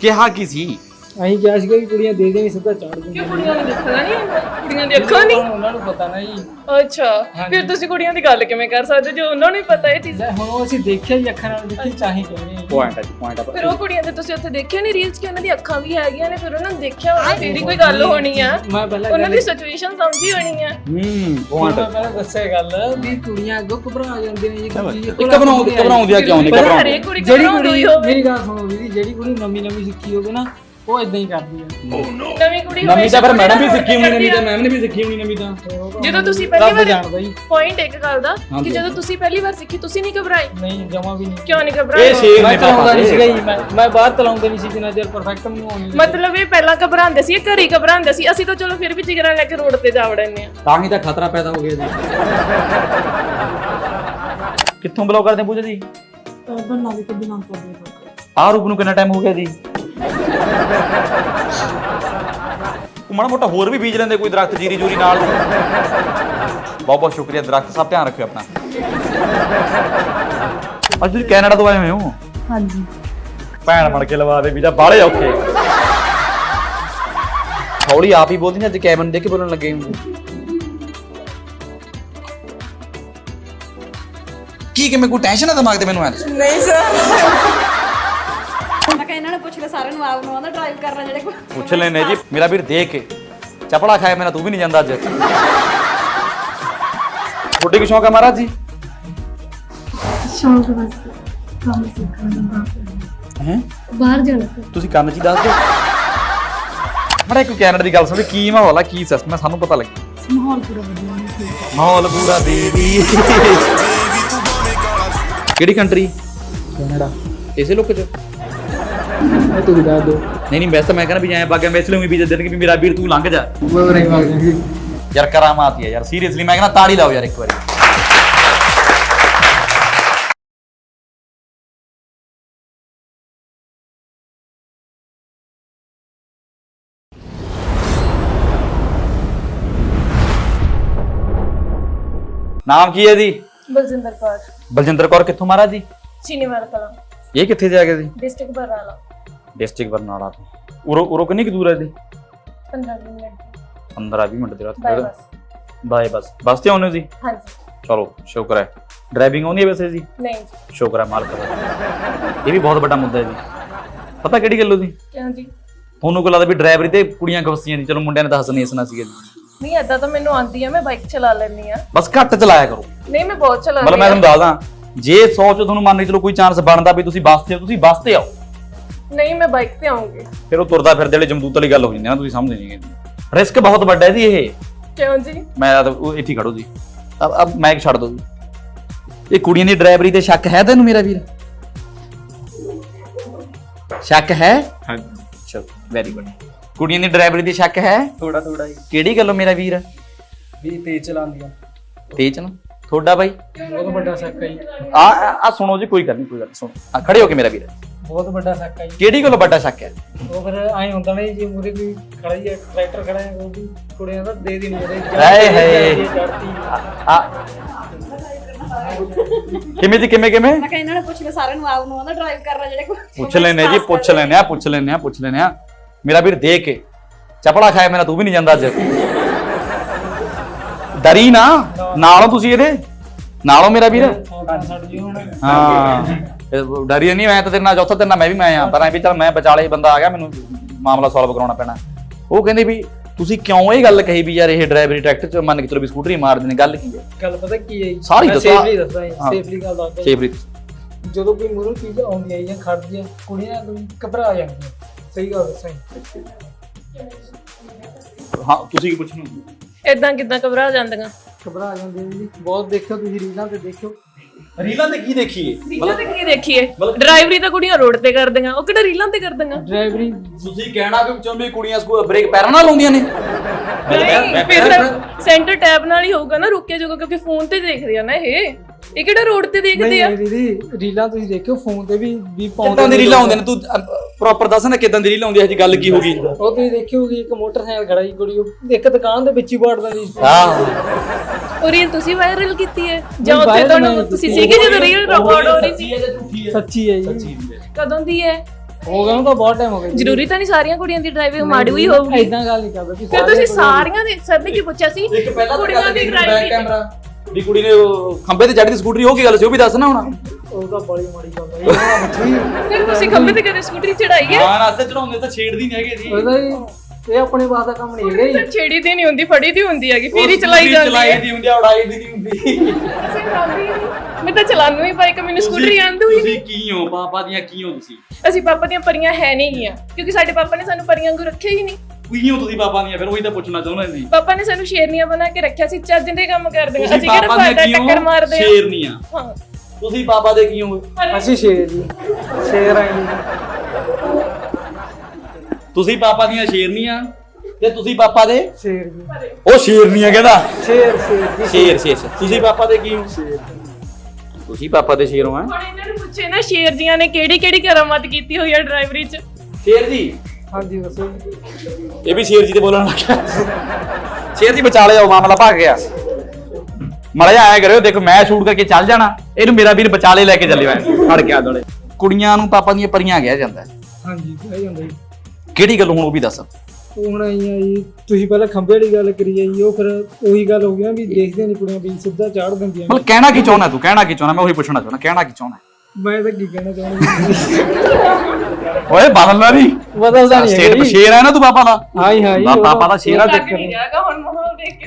ਕਿਹਾ ਕੀ ਸੀ? ਅਸੀਂ ਕਿਹਾ ਸੀਗਾ ਵੀ ਕੁੜੀਆਂ ਦੇ ਦੇਣੀ ਸਿੱਧਾ ਚੜ ਕਿ ਦਿੰਦੀਆਂ ਕੁੜੀਆਂ ਨੂੰ ਦੇਖਣਾ ਨਹੀਂ? ਕੁੜੀਆਂ ਦੀ ਅੱਖਾਂ ਨਹੀਂ? ਉਹਨਾਂ ਨੂੰ ਪਤਾ ਨਾ ਜੀ। ਅੱਛਾ ਫਿਰ ਤੁਸੀਂ ਕੁੜੀਆਂ ਦੀ ਗੱਲ ਕਿਵੇਂ ਕਰ ਸਕਦੇ? ਜੋ ਉਹਨਾਂ ਨੂੰ ਹੀ ਪਤਾ ਇਹ ਚੀਜ਼ ਹੁਣ ਉਹ ਅਸੀਂ ਦੇਖਿਆ ਹੀ ਅੱਖਾਂ ਨਾਲ ਦੇਖੀ ਚਾਹੀ ਜੀ। ਪੁਆਇੰਟ ਹੈ ਜੀ ਪੁਆਇੰਟ ਫਿਰ ਉਹ ਕੁੜੀਆਂ ਦੇ ਤੁਸੀਂ ਉੱਥੇ ਦੇਖਿਆ ਨਹੀਂ ਰੀਲਸ ਕਿ ਉਹਨਾਂ ਦੀ ਅੱਖਾਂ ਵੀ ਹੈਗੀਆਂ ਨੇ ਫਿਰ ਉਹਨਾਂ ਨੇ ਦੇਖਿਆ ਹੋਣਾ ਹੀ ਕੋਈ ਗੱਲ ਹੋਣੀ ਆ। ਮੈਂ ਪਹਿਲਾਂ ਉਹਨਾਂ ਦੀ ਸਿਚੁਏਸ਼ਨ ਸਮਝੀ ਹੋਣੀ ਆ। ਹੂੰ ਮੈਂ ਪੁਆਇੰਟ ਪਹਿਲਾਂ ਦੱਸਿਆ ਗੱਲ ਵੀ ਕੁੜੀਆਂ ਅੱਗੋਂ ਘਬਰਾ ਜਾਂਦੀਆਂ ਨੇ ਜੀ ਇੱਕ ਘਬਰਾਉਂਦੀ ਘਬਰਾਉਂਦੀਆਂ ਕਿਉਂ ਨਹੀਂ ਘਬਰਾਉਂਦੀ। ਜਿਹੜੀ ਕੁੜੀ ਮੇਰੀ ਗੱਲ ਸੁਣੋ ਵੀਦੀ ਜਿਹੜੀ ਕੁੜੀ ਨਵੀਂ ਨਵੀਂ ਸਿੱਖੀ ਹੋਵੇ ਨਾ ਉਹ ਇਦਾਂ ਹੀ ਕਰਦੀ ਆ। ਨਵੀਂ ਕੁੜੀ ਨਵੀਂ ਤਾਂ ਫਿਰ ਮੈਡਮ ਵੀ ਸਿੱਖੀ ਹੋਣੀ ਨਵੀਂ ਤਾਂ ਮੈਮ ਨੇ ਵੀ ਸਿੱਖੀ ਹੋਣੀ ਨਵੀਂ ਤਾਂ। ਜਦੋਂ ਤੁਸੀਂ ਪਹਿਲੀ ਰੱਬ ਵਾਰ ਜਾਣਦਾ ਪੁਆਇੰਟ ਇੱਕ ਗੱਲ ਦਾ ਕਿ ਹਾਂਜੀ। ਜਦੋਂ ਤੁਸੀਂ ਪਹਿਲੀ ਵਾਰ ਸਿੱਖੀ ਤੁਸੀਂ ਨਹੀਂ ਘਬਰਾਏ? ਨਹੀਂ ਜਮਾ ਵੀ ਨਹੀਂ। ਕਿਉਂ ਨਹੀਂ ਇਹ ਘਬਰਾਏ ਸ਼ੇਰ ਮੈਂ ਨੇ ਚਲਾਉਂਦਾ ਪਾਪਾ ਨਹੀਂ ਸੀਗਾ ਜੀ ਮੈਂ ਮੈਂ ਬਾਹਰ ਚਲਾਉਂਦਾ ਨਹੀਂ ਸੀ ਜਿੰਨਾ ਚਿਰ ਪਰਫੈਕਟ ਮੈਨੂੰ ਆਉਂਦੀ ਮਤਲਬ ਇਹ ਪਹਿਲਾਂ ਘਬਰਾਉਂਦੇ ਸੀ ਇਹ ਘਰੇ ਹੀ ਘਬਰਾਉਂਦੇ ਸੀ। ਅਸੀਂ ਤਾਂ ਚਲੋ ਫਿਰ ਵੀ ਜਿਗਰਾ ਲੈ ਕੇ ਰੋਡ ਤੇ ਜਾ ਵੜਨੇ ਆ। ਤਾਂ ਹੀ ਤਾਂ ਖਤਰਾ ਪੈਦਾ ਹੋ ਗਿਆ ਜੀ। ਕਿੱਥੋਂ ਬਲੌਗ ਕਰਦੇ ਪੂਜਾ ਜੀ? ਬੰਨਾ ਵੀ ਕਦੇ ਨਾਮ ਕਰਦੇ ਆਹ ਰੂਪ ਨੂੰ ਕਿੰਨਾ ਟਾਈਮ ਹੋ ਗਿਆ ਜੀ? ਉਹ ਮਾੜਾ ਮੋਟਾ ਹੋਰ ਵੀ ਬੀਜ ਲੈਂਦੇ ਕੋਈ ਦਰਖਤ ਜੀਰੀ ਜੂਰੀ ਨਾਲ। ਬਹੁਤ ਬਹੁਤ ਸ਼ੁਕਰੀਆ ਦਰਖਤ ਸਭ ਧਿਆਨ ਰੱਖਿਓ ਆਪਣਾ। ਅੱਜ ਤੁਸੀਂ ਕੈਨੇਡਾ ਤੋਂ ਆਏ ਹੋਏ ਹੋ? ਹਾਂਜੀ। ਭੈਣ ਬਣ ਕੇ ਲਵਾ ਦੇ ਵੀਜ਼ਾ ਬਾਹਲੇ ਔਖੇ। ਹੌਲੀ ਆਪ ਹੀ ਬੋਲਦੀ ਨਾ ਅੱਜ ਕੈਮਨ ਦੇ ਕੇ ਬੋਲਣ ਲੱਗੇ ਹੋ। ਕੀ ਕਿਵੇਂ ਕੋਈ ਟੈਨਸ਼ਨ ਆ ਦਿਮਾਗ ਤੇ ਮੈਨੂੰ ਐ ਨਹੀਂ ਸਰ ਲੈ ਸਾਰਿਆਂ ਨੂੰ ਆਪ ਨੂੰ ਆਉਂਦਾ ਡਰਾਈਵ ਕਰਨਾ ਜਿਹੜੇ ਕੋਲ ਪੁੱਛ ਲੈਨੇ ਜੀ ਮੇਰਾ ਵੀਰ ਦੇਖ ਕੇ। ਚਪੜਾ ਖਾਇਆ ਮੇਰਾ ਤੂੰ ਵੀ ਨਹੀਂ ਜਾਂਦਾ ਅੱਜ। ਤੁਹਾਡੇ ਕੀ ਸ਼ੌਂਕ ਹੈ ਮਹਾਰਾਜ ਜੀ? ਸ਼ੌਂਕ ਬਸ ਕੰਮ ਸਿੱਖਣ ਦਾ ਹੈ? ਬਾਹਰ ਜਾਣਾ ਤੁਸੀਂ ਕੰਨ ਚ ਹੀ ਦੱਸ ਦਿਓ। ਮੜਾ ਇੱਕ ਕੈਨੇਡਾ ਦੀ ਗੱਲ ਸੁਣ ਕੀ ਮਾਹੌਲ ਆ ਕੀ ਸਿਸਟਮ ਹੈ ਸਾਨੂੰ ਪਤਾ ਲੱਗੇ। ਮਾਹੌਲ ਪੂਰਾ ਵਧੀਆ ਨਹੀਂ ਸੀ। ਮਾਹੌਲ ਪੂਰਾ ਬੇਬੀ। ਕਿਹੜੀ ਕੰਟਰੀ ਕੈਨੇਡਾ। ਇਸੇ ਲੋਕ ਚ? ਇਹ ਤੁਸੀਂ ਦੱਸ ਦਿਓ ਨਹੀਂ ਨਹੀਂ ਵੈਸੇ ਤਾਂ ਮੈਂ ਕਹਿੰਦਾ ਵੀ ਐਂ ਬਾਗਿਆ ਵੈਸੇ ਲਈ ਵੀ ਵੀਜ਼ਾ ਦੇਣਗੇ ਵੀ ਮੇਰਾ ਵੀਰ ਤੂੰ ਲੰਘ ਜਾ। ਉਹ ਨਹੀਂ ਵਗ ਜਾਂਦੀ ਯਾਰ ਕਰਾਮਾਤ ਹੀ ਹੈ ਯਾਰ ਸੀਰੀਅਸਲੀ ਮੈਂ ਕਹਿੰਦਾ ਤਾੜੀ ਲਾਓ ਯਾਰ ਇੱਕ ਵਾਰੀ। ਨਾਮ ਕੀ ਹੈ ਜੀ? ਬਲਜਿੰਦਰ ਕੌਰ। ਬਲਜਿੰਦਰ ਕੌਰ ਕਿੱਥੋਂ ਮਹਾਰਾਜ ਜੀ? ਚੀਨੀਵਾਲ ਕਲਾਂ। ਇਹ ਕਿੱਥੇ ਜਾ ਕੇ ਜੀ? ਡਿਸਟ੍ਰਿਕਟ ਬਰਨਾਲਾ। ਡਿਸਟ੍ਰਿਕਟ ਬਰਨਾਲਾ ਤੋਂ। ਉਰੋ ਉਰੋ ਕਿੰਨੀ ਕੁ ਦੂਰ ਹੈ ਜੀ 15 ਮਿੰਟ 15 20 ਮਿੰਟ ਦੇ ਬਾਏ ਰਾਤ ਬਸ। ਬਾਏ ਬਸ। ਬਸ ਤੇ ਆਉਨੇ ਹੋ ਜੀ ਹਾਂਜੀ। ਚਲੋ ਸ਼ੁਕਰ ਹੈ। ਡਰਾਈਵਿੰਗ ਆਉਂਦੀ ਹੈ ਵੈਸੇ ਜੀ ਨਹੀਂ ਜੀ। ਸ਼ੁਕਰ ਹੈ ਮਾਲਕ ਦਾ। ਇਹ ਵੀ ਬਹੁਤ ਵੱਡਾ ਮੁੱਦਾ ਹੈ ਜੀ। ਪਤਾ ਕਿਹੜੀ ਗੱਲ ਉਹਦੀ? ਕਿਉਂ ਜੀ? ਤੁਹਾਨੂੰ ਕੋ ਲੱਗਦਾ ਵੀ ਡਰਾਈਵਰੀ ਤੇ ਕੁੜੀਆਂ ਗਵਸੀਆਂ ਦੀ? ਚਲੋ ਮੁੰਡਿਆਂ ਨੇ ਤਾਂ ਹੱਸਣੀ ਹੱਸਣਾ ਸੀਗਾ ਜੀ। ਨਹੀਂ ਏਦਾਂ ਤਾਂ ਮੈਨੂੰ ਆਉਂਦੀ ਆ ਮੈਂ ਬਾਈਕ ਚਲਾ ਲੈਂਦੀ ਆ। ਬਸ ਘੱਟ ਚਲਾਇਆ ਕਰੋ। ਨਹੀਂ ਮੈਂ ਬਹੁਤ ਚਲਾਉਂਦੀ ਮਤਲਬ ਮੈਂ ਤੁਹਾਨੂੰ ਦੱਸਦਾ ਜੇ 100 ਚ ਤੁਹਾਨੂੰ ਮੰਨ ਲਈ ਚਲੋ ਕੋਈ ਚਾਂਸ ਬਣਦਾ ਵੀ ਤੁਸੀਂ ਬੱਸ ਤੇ ਹੋ ਤੁਸੀਂ ਬੱਸ ਤੇ ਆਓ। ਨਹੀਂ ਮੈਂ ਬਾਈਕ ਤੇ ਆਉਂਗੀ ਫਿਰ ਉਹ ਤੁਰਦਾ ਫਿਰਦੇ ਵਾਲੇ ਜਮਦੂਤ ਵਾਲੀ ਗੱਲ ਹੋ ਜਾਂਦੀ ਹੈ ਨਾ ਤੁਸੀਂ ਸਮਝ ਨਹੀਂ ਗਏ ਰਿਸਕ ਬਹੁਤ ਵੱਡਾ ਹੈ ਜੀ ਇਹ। ਕਿਉਂ ਜੀ? ਮੈਂ ਤਾਂ ਉਹ ਇੱਥੇ ਹੀ ਖੜੋ ਜੀ। ਅਬ ਅਬ ਮਾਈਕ ਛੱਡ ਦੋ ਜੀ। ਇਹ ਕੁੜੀਆਂ ਦੀ ਡਰਾਈਵਰੀ ਤੇ ਸ਼ੱਕ ਹੈ ਤੈਨੂੰ ਮੇਰਾ ਵੀਰ? ਸ਼ੱਕ ਹੈ? ਹਾਂਜੀ। ਚਲੋ ਵੈਰੀ ਗੁੱਡ ਕੁੜੀਆਂ ਦੀ ਡਰਾਈਵਰੀ ਤੇ ਸ਼ੱਕ ਹੈ? ਥੋੜਾ ਥੋੜਾ ਹੀ ਕਿਹੜੀ ਗੱਲੋਂ ਮੇਰਾ ਵੀਰ? ਵੀ ਤੇਜ਼ ਚਲਾਉਂਦੀਆਂ। ਤੇਜ ਨਾ ਤੁਹਾਡਾ ਬਾਈ? ਬਹੁਤ ਵੱਡਾ ਸੱਕਾ ਜੀ। ਆ ਆ- ਆ ਸੁਣੋ ਜੀ ਕੋਈ ਗੱਲ ਨਹੀਂ ਕੋਈ ਗੱਲ ਨੀ, ਸੁਣੋ। ਆ ਖੜੇ ਹੋ ਕੇ ਮੇਰਾ ਵੀਰ। ਬਹੁਤ ਵੱਡਾ ਸੱਕਾ ਜੀ। ਕਿਹੜੀ ਗੱਲੋਂ ਵੱਡਾ ਸ਼ੱਕ ਹੈ? ਉਹ ਫਿਰ ਐਂ ਹੁੰਦਾ ਨਹੀਂ ਜੀ ਮੂਰੇ ਕੋਈ ਖੜਾ ਹੀ ਹੈ ਟਰੈਕਟਰ ਖੜਾ ਹੈ ਉਹ ਵੀ ਕੁੜੀਆਂ ਦਾ ਦੇ ਦੀ ਮੂਰੇ ਹਾਏ ਹਾਏ। ਆ ਕਿਵੇਂ ਜੀ ਕਿਵੇਂ ਕਿਵੇਂ? ਮੈਂ ਕਿਹਾ ਇਹਨਾਂ ਨੂੰ ਪੁੱਛ ਲੈ ਸਾਰਿਆਂ ਨੂੰ ਆਪ ਨੂੰ ਆਉਂਦਾ ਡਰਾਈਵ ਕਰਨਾ ਜਿਹੜੇ ਕੋਲ ਪੁੱਛ ਲੈਨੇ ਜੀ ਪੁੱਛ ਲੈਨੇ ਆ ਪੁੱਛ ਲੈਨੇ ਆ ਪੁੱਛ ਲੈਨੇ ਆ। ਮੇਰਾ ਵੀਰ ਦੇਖ ਕੇ ਚਪੜਾ ਖਾਇਆ ਮੇਰਾ ਤੂੰ ਵੀ ਨਹੀਂ ਜਾਂਦਾ ਅੱਜ। ਡਰੀ ਨਾ। ਨਾਲੋਂ ਤੁਸੀਂ ਇਹਦੇ। ਨਾਲੋਂ ਮੇਰਾ ਵੀਰ। ਛੱਡ ਜੀ ਹੁਣ। ਹਾਂ। ਇਹ ਡਰੀ ਨਹੀਂ ਮੈਂ ਤਾਂ ਤੇਰੇ ਨਾਲ ਚੌਥਾ ਤੇਰੇ ਨਾਲ ਮੈਂ ਵੀ ਮੈਂ ਆ ਪਰ ਐ ਵੀ ਚੱਲ ਮੈਂ ਵਿਚਾਲੇ ਹੀ ਬੰਦਾ ਆ ਗਿਆ ਮੈਨੂੰ ਮਾਮਲਾ ਸੋਲਵ ਕਰਾਉਣਾ ਪੈਣਾ। ਉਹ ਕਹਿੰਦੇ ਵੀ ਤੁਸੀਂ ਕਿਉਂ ਇਹ ਗੱਲ ਕਹੀ ਵੀ ਯਾਰ ਇਹ ਡਰਾਈਵਰੀ ਟਰੈਕਟਰ ਚ ਮੰਨ ਕੇ ਚਲੋ ਵੀ ਸਕੂਟਰੀ ਮਾਰਦੇ ਨੇ ਗੱਲ ਕੀ ਹੈ? ਗੱਲ ਪਤਾ ਕੀ ਹੈ ਸਾਰੀ ਦੱਸੋ। ਸੇਫਲੀ ਹਾਂ। ਸੇਫਲੀ ਗੱਲ ਜੀ। ਚੇਬਰੀ ਜਦੋਂ ਕੋਈ ਮੂਰੇ ਚੀਜ਼ ਆਉਂਦੀ ਹੈ ਜਾਂ ਖੜਦੀ ਹੈ ਕੁੜੀਆਂ ਕੋਈ ਘਬਰਾ ਜਾਂਦੀਆਂ। ਸਹੀ ਗੱਲ ਦੱਸਾਂ। ਹਾਂ ਤੁਸੀਂ ਕੀ ਪੁੱਛਣਾ? ਏਦਾਂ ਕਿਦਾਂ ਘਬਰਾ ਜਾਂਦੀਆਂ? ਘਬਰਾ ਜਾਂਦੀਆਂ ਜੀ। ਬਹੁਤ ਦੇਖਿਓ ਤੁਸੀਂ ਰੀਲਾਂ ਤੇ ਦੇਖਿਓ। ਰੀਲਾਂ ਤੇ ਕੀ ਦੇਖੀਏ? ਰੀਲਾਂ ਤੇ ਕੀ ਦੇਖੀਏ? ਡਰਾਈਵਰੀ ਤਾਂ ਕੁੜੀਆਂ ਰੋਡ ਤੇ ਕਰਦੀਆਂ ਉਹ ਕਿਹੜਾ ਰੀਲਾਂ ਤੇ ਕਰਦੀਆਂ? ਡਰਾਈਵਰੀ। ਤੁਸੀਂ ਕਹਿਣਾ ਕਿ ਵਿੱਚੋਂ ਵੀ ਕੁੜੀਆਂ ਸਕੂ ਬ੍ਰੇਕ ਪੈਰਾਂ ਨਾਲ ਲਾਉਂਦੀਆਂ ਨੇ। ਨਹੀਂ ਫਿਰ ਸੈਂਟਰ ਟੈਬ ਨਾਲ ਹੀ ਹੋਊਗਾ ਨਾ ਰੁਕਿਆ ਜਾਊਗਾ ਕਿਉਂਕਿ ਫੋਨ ਤੇ ਦੇਖਦੇ ਆ ਨਾ ਇਹ। ਇਹ ਕਿਹੜਾ ਰੋਡ ਤੇ ਦੇਖਦੇ ਆ? ਨਹੀਂ ਦੀਦੀ ਰੀਲਾਂ ਤੁਸੀਂ ਦੇਖਿਓ ਫੋਨ ਤੇ ਵੀ ਵੀ ਕਿੱਦਾਂ ਦੀ ਰੀਲਾਂ ਆਉਂਦੀਆਂ ਨੇ? ਤੂੰ ਪ੍ਰੋਪਰ ਦੱਸ ਨਾ ਕਿੱਦਾਂ ਦੀ ਰੀਲ ਆਉਂਦੀ ਹੈ ਜੀ ਗੱਲ ਕੀ ਹੋ ਗਈ? ਉਹ ਤੁਸੀਂ ਦੇਖਿਓਗੇ ਇੱਕ ਮੋਟਰਸਾਈਕਲ ਖੜਾ ਜੀ ਕੁੜੀ ਉਹ। ਇੱਕ ਦੁਕਾਨ ਦੇ ਵਿੱਚ ਹੀ ਦਿੰਦੀ ਸੀ। ਹਾਂ। ਉਹ ਰੀਲ ਤੁਸੀਂ ਵਾਇਰਲ ਕੀਤੀ ਹੈ? ਜਾਂ ਉੱਥੇ ਤੁਹਾਨੂੰ ਤੁਸੀਂ। ਸੀਗੇ ਜਦੋਂ ਰੀਲ ਰਿਕਾਰਡ ਹੋ ਰਹੀ ਸੀ? ਸੱਚੀ ਹੈ ਜੀ। ਕਦੋਂ ਦੀ ਹੈ? ਹੋ ਗਿਆ ਤਾਂ ਬਹੁਤ ਟਾਈਮ ਹੋ ਗਿਆ ਜ਼ਰੂਰੀ ਤਾਂ ਨਹੀਂ ਸਾਰੀਆਂ ਕੁੜੀਆਂ ਦੀ ਡਰਾਈਵਿੰਗ ਮਾੜੀ ਹੋਈ ਹੋਊਗੀ। ਇਦਾਂ ਗੱਲ ਨਹੀਂ ਕਰਦਾ। ਤੁਸੀਂ ਸਾਰੀਆਂ ਦੇ ਸਰ ਨੇ ਕੀ ਪੁੱਛਿਆ ਸੀ? ਇੱਕ ਪਹਿਲਾਂ ਤਾਂ ਕੁੜੀਆਂ ਦੀ ਡਰਾਈਵਿੰਗ ਕੈਮਰਾ ਵੀ ਕੁੜੀ ਨੇ ਉਹ ਖੰਬੇ ਤੇ ਚੜ੍ਹਦੀ ਸਕੂਟਰੀ ਉਹ ਕੀ ਗੱਲ ਸੀ? ਉਹ ਵੀ ਦੱਸ ਨਾ ਹੁਣ। ਉਹ ਤਾਂ ਬੜੀ ਮਾੜੀ ਗੱਲ ਹੈ ਫਿਰ ਤੁਸੀਂ ਖੰਭੇ ਤੇ ਕਦੇ ਸਕੂਟਰੀ ਚੜਾਈ ਹੈ? ਹਾਂ ਰਸਤੇ ਚੜਾਉਂਦੇ ਤਾਂ ਛੇੜਦੀ ਨਹੀਂ ਹੈਗੇ ਜੀ। ਉਹਦਾ ਹੀ ਇਹ ਆਪਣੇ ਬਾਤ ਦਾ ਕੰਮ ਨਹੀਂ ਹੈਗਾ ਜੀ। ਸਰ ਛੇੜੀ ਦੀ ਨਹੀਂ ਹੁੰਦੀ ਫੜੀ ਦੀ ਹੁੰਦੀ ਹੈਗੀ ਫਿਰ ਹੀ ਚਲਾਈ ਜਾਂਦੀ ਚਲਾਈ ਹੈ। ਦੀ ਹੁੰਦੀ ਆ ਉਡਾਈ ਦੀ ਨਹੀਂ ਹੁੰਦੀ। ਅਸੀਂ ਚਲਾਉਂਦੀ ਹੀ ਨਹੀਂ। ਮੈਂ ਤਾਂ ਚਲਾਉਣੀ ਹੀ ਬਾਈਕ ਮੈਨੂੰ ਸਕੂਟਰੀ ਆਂਦੀ ਹੋਈ ਤੁਸੀਂ ਕੀ ਹੋ? ਪਾਪਾ ਦੀਆਂ ਕੀ ਹੋ ਤੁਸੀਂ? ਅਸੀਂ ਪਾਪਾ ਦੀਆਂ ਪਰੀਆਂ ਹੈ ਨਹੀਂ ਗੀਆਂ ਕਿਉਂਕਿ ਸਾਡੇ ਪਾਪਾ ਨੇ ਸਾਨੂੰ ਪਰੀਆਂ ਵਾਂਗੂ ਰੱਖਿਆ ਹੀ ਨਹੀਂ ਕੀ ਹੋ ਤੁਸੀਂ ਪਾਪਾ ਦੀਆਂ ਫਿਰ ਉਹੀ ਤਾਂ ਪੁੱਛਣਾ ਚਾਹੁੰਦਾ ਸੀ। ਪਾਪਾ ਨੇ ਸਾਨੂੰ ਸ਼ੇਰਨੀਆਂ ਬਣਾ ਕੇ ਰੱਖਿਆ ਸੀ ਚੱਜ ਦੇ ਕੰਮ ਕਰਦੇ ਹਾਂ ਅਸੀਂ ਕਿਹੜਾ ਫਾਇਦਾ ਟੱਕਰ ਮਾਰਦੇ ਹਾਂ ਸ਼ੇਰਨੀਆਂ? ਹਾਂ। ਤੁਸੀਂ ਪਾਪਾ ਦੇ ਕੀ ਹੋ ਅਸੀਂ ਸ਼ੇਰ ਜੀ ਸ਼ੇਰ ਆਏ ਜੀ। ਤੁਸੀਂ ਪਾਪਾ ਦੀਆਂ ਸ਼ੇਰਨੀਆਂ ਤੇ ਤੁਸੀਂ ਪਾਪਾ ਦੇ? ਸ਼ੇਰ ਜੀ। ਉਹ ਸ਼ੇਰਨੀਆਂ ਕਹਿੰਦਾ? ਸ਼ੇਰ ਸ਼ੇਰ ਸ਼ੇਰ ਸ਼ੇਰ। ਤੁਸੀਂ ਪਾਪਾ ਦੇ ਕੀ ਹੋ ਤੁਸੀਂ ਪਾਪਾ ਦੇ ਸ਼ੇਰ ਹੋ ਹੈਂ? ਹੁਣ ਇਹਨਾਂ ਨੂੰ ਪੁੱਛੇ ਨਾ ਸ਼ੇਰ ਜੀਆਂ ਨੇ ਕਿਹੜੀ ਕਿਹੜੀ ਕਰਾਮਾਤ ਕੀਤੀ ਹੋਈ ਹੈ ਡਰਾਈਵਰੀ 'ਚ? ਸ਼ੇਰ ਜੀ ਹਾਂਜੀ ਦੱਸੋ ਇਹ ਵੀ ਸ਼ੇਰ ਜੀ ਤੇ ਬੋਲਣ ਲੱਗਾ ਸ਼ੇਰ ਜੀ ਬਚਾ ਲਿਓ ਮਾਮਲਾ ਭੱਗ ਗਿਆ। ਮੜਾ ਜਾ ਆਇਆ ਕਰਿਓ ਦੇਖੋ ਮੈਂ ਸ਼ੂਟ ਕਰਕੇ ਚੱਲ ਜਾਣਾ। ਇਹਨੂੰ ਮੇਰਾ ਵੀਰ ਬਚਾਲੇ ਲੈ ਕੇ ਚੱਲਿਓ ਐ ਫੜ ਕੇ ਆ ਦੋਲੇ। ਕੁੜੀਆਂ ਨੂੰ ਪਾਪਾ ਦੀਆਂ ਪਰੀਆਂ ਗਿਆ ਜਾਂਦਾ। ਹਾਂਜੀ ਇਹ ਜਾਂਦਾ ਜੀ। ਕਿਹੜੀ ਗੱਲ ਹੁਣ ਉਹ ਵੀ ਦੱਸ। ਉਹ ਹੁਣ ਆਈ ਆ ਜੀ ਤੁਸੀਂ ਪਹਿਲਾਂ ਖੰਭੇ ਵਾਲੀ ਗੱਲ ਕਰੀ ਆ ਜੀ ਉਹ ਫਿਰ ਉਹੀ ਗੱਲ ਹੋ ਗਈ ਨਾ ਵੀ ਦੇਖਦੇ ਨਹੀਂ ਕੁੜੀਆਂ ਵੀ ਸਿੱਧਾ ਚਾੜ ਦਿੰਦੀਆਂ। ਮਤਲਬ ਕਹਿਣਾ ਕੀ ਚਾਹੁੰਦਾ ਤੂੰ? ਕਹਿਣਾ ਕੀ ਚਾਹੁੰਦਾ? ਮੈਂ ਉਹੀ ਪੁੱਛਣਾ ਚਾਹੁੰਦਾ ਕਹਿਣਾ ਕੀ ਚਾਹੁੰਦਾ? ਮੈਂ ਤਾਂ ਕੀ ਕਹਿਣਾ ਚਾਹੁੰਦਾ ਓਏ ਬਦਲਣਾ ਨਹੀਂ ਬਦਲਦਾ ਨਹੀਂ ਸਟੇਟ ਸ਼ੇਰ ਹੈ ਨਾ ਤੂੰ ਪਾਪਾ ਦਾ? ਹਾਂ ਹਾਂ ਉਹ ਪਾਪਾ ਦਾ ਸ਼ੇਰ ਆ ਦੇਖ ਕੇ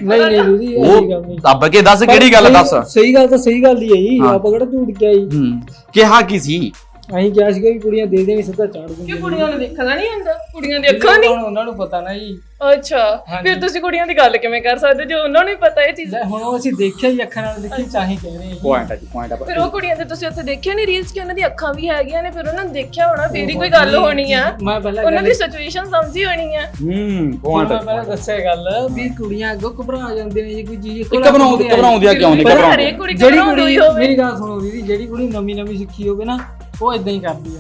ਨਹੀਂ ਨਹੀਂ ਦੀਦੀ ਇਹ ਉਹ ਗੱਲ ਨਹੀਂ। ਦੱਬ ਕੇ ਦੱਸ ਕਿਹੜੀ ਗੱਲ ਦੱਸ? ਸਹੀ ਗੱਲ ਤਾਂ ਸਹੀ ਗੱਲ ਹੀ ਹੈ ਜੀ। ਆਪਾਂ ਕਿਹੜਾ ਝੂਠ ਕਿਹਾ ਜੀ। ਹੂੰ। ਕਿਹਾ ਕੀ ਸੀ? ਅਸੀਂ ਕਿਹਾ ਸੀਗਾ ਕਿ ਕੁੜੀਆਂ ਦੇ ਦੇਣੀ ਸਿੱਧਾ ਚਾੜ ਕਿ ਦਿੰਦੀਆਂ ਕੁੜੀਆਂ ਨੂੰ ਦੇਖਣਾ ਨਹੀਂ ਹੁੰਦਾ ਕੁੜੀਆਂ ਦੀ ਅੱਖਾਂ ਨਹੀਂ? ਉਹਨਾਂ ਨੂੰ ਪਤਾ ਨਾ ਜੀ। ਅੱਛਾ ਫਿਰ ਤੁਸੀਂ ਕੁੜੀਆਂ ਦੀ ਗੱਲ ਕਿਵੇਂ ਕਰ ਸਕਦੇ? ਜੋ ਉਹਨਾਂ ਨੂੰ ਹੀ ਪਤਾ ਇਹ ਚੀਜ਼ ਲੈ ਹੁਣ ਉਹ ਅਸੀਂ ਦੇਖਿਆ ਹੀ ਅੱਖਾਂ ਨਾਲ ਦੇਖੀ ਚਾਹੀ ਕਹਿ ਰਹੇ ਹਾਂ। ਪੁਆਇੰਟ ਹੈ ਜੀ ਪੁਆਇੰਟ ਫਿਰ ਉਹ ਕੁੜੀਆਂ ਦੇ ਤੁਸੀਂ ਉੱਥੇ ਦੇਖਿਆ ਨਹੀਂ ਰੀਲਸ ਕਿ ਉਹਨਾਂ ਦੀ ਅੱਖਾਂ ਵੀ ਹੈਗੀਆਂ ਨੇ? ਫਿਰ ਉਹਨਾਂ ਨੇ ਦੇਖਿਆ ਹੋਣਾ ਫੇਰ ਹੀ ਕੋਈ ਗੱਲ ਹੋਣੀ ਆ। ਮੈਂ ਪਹਿਲਾਂ ਉਹਨਾਂ ਦੀ ਸਿਚੁਏਸ਼ਨ ਸਮਝੀ ਹੋਣੀ ਆ। ਹੂੰ ਮੈਂ ਪਹਿਲਾਂ ਦੱਸਿਆ ਗੱਲ ਵੀ ਕੁੜੀਆਂ ਅੱਗੋਂ ਘਬਰਾ ਜਾਂਦੀਆਂ ਨੇ ਜੀ ਕੋਈ ਚੀਜ਼ ਇੱਕੋ ਘਬਰਾਉਂ ਘਬਰਾਉਂਦੀਆਂ ਕਿਉਂ ਨਹੀਂ? ਕੁੜੀ ਜਿਹੜੀ ਘਬਰਾਉਂਦੀ ਕੁੜੀ ਹੋਵੇ। ਮੇਰੀ ਗੱਲ ਸੁਣੋ ਦੀਦੀ ਜਿਹੜੀ ਕੁੜੀ ਨਵੀਂ ਨਵੀਂ ਸਿੱਖੀ ਹੋਵੇ ਨਾ ਉਹ ਇਦਾਂ ਹੀ ਕਰਦੀ ਆ।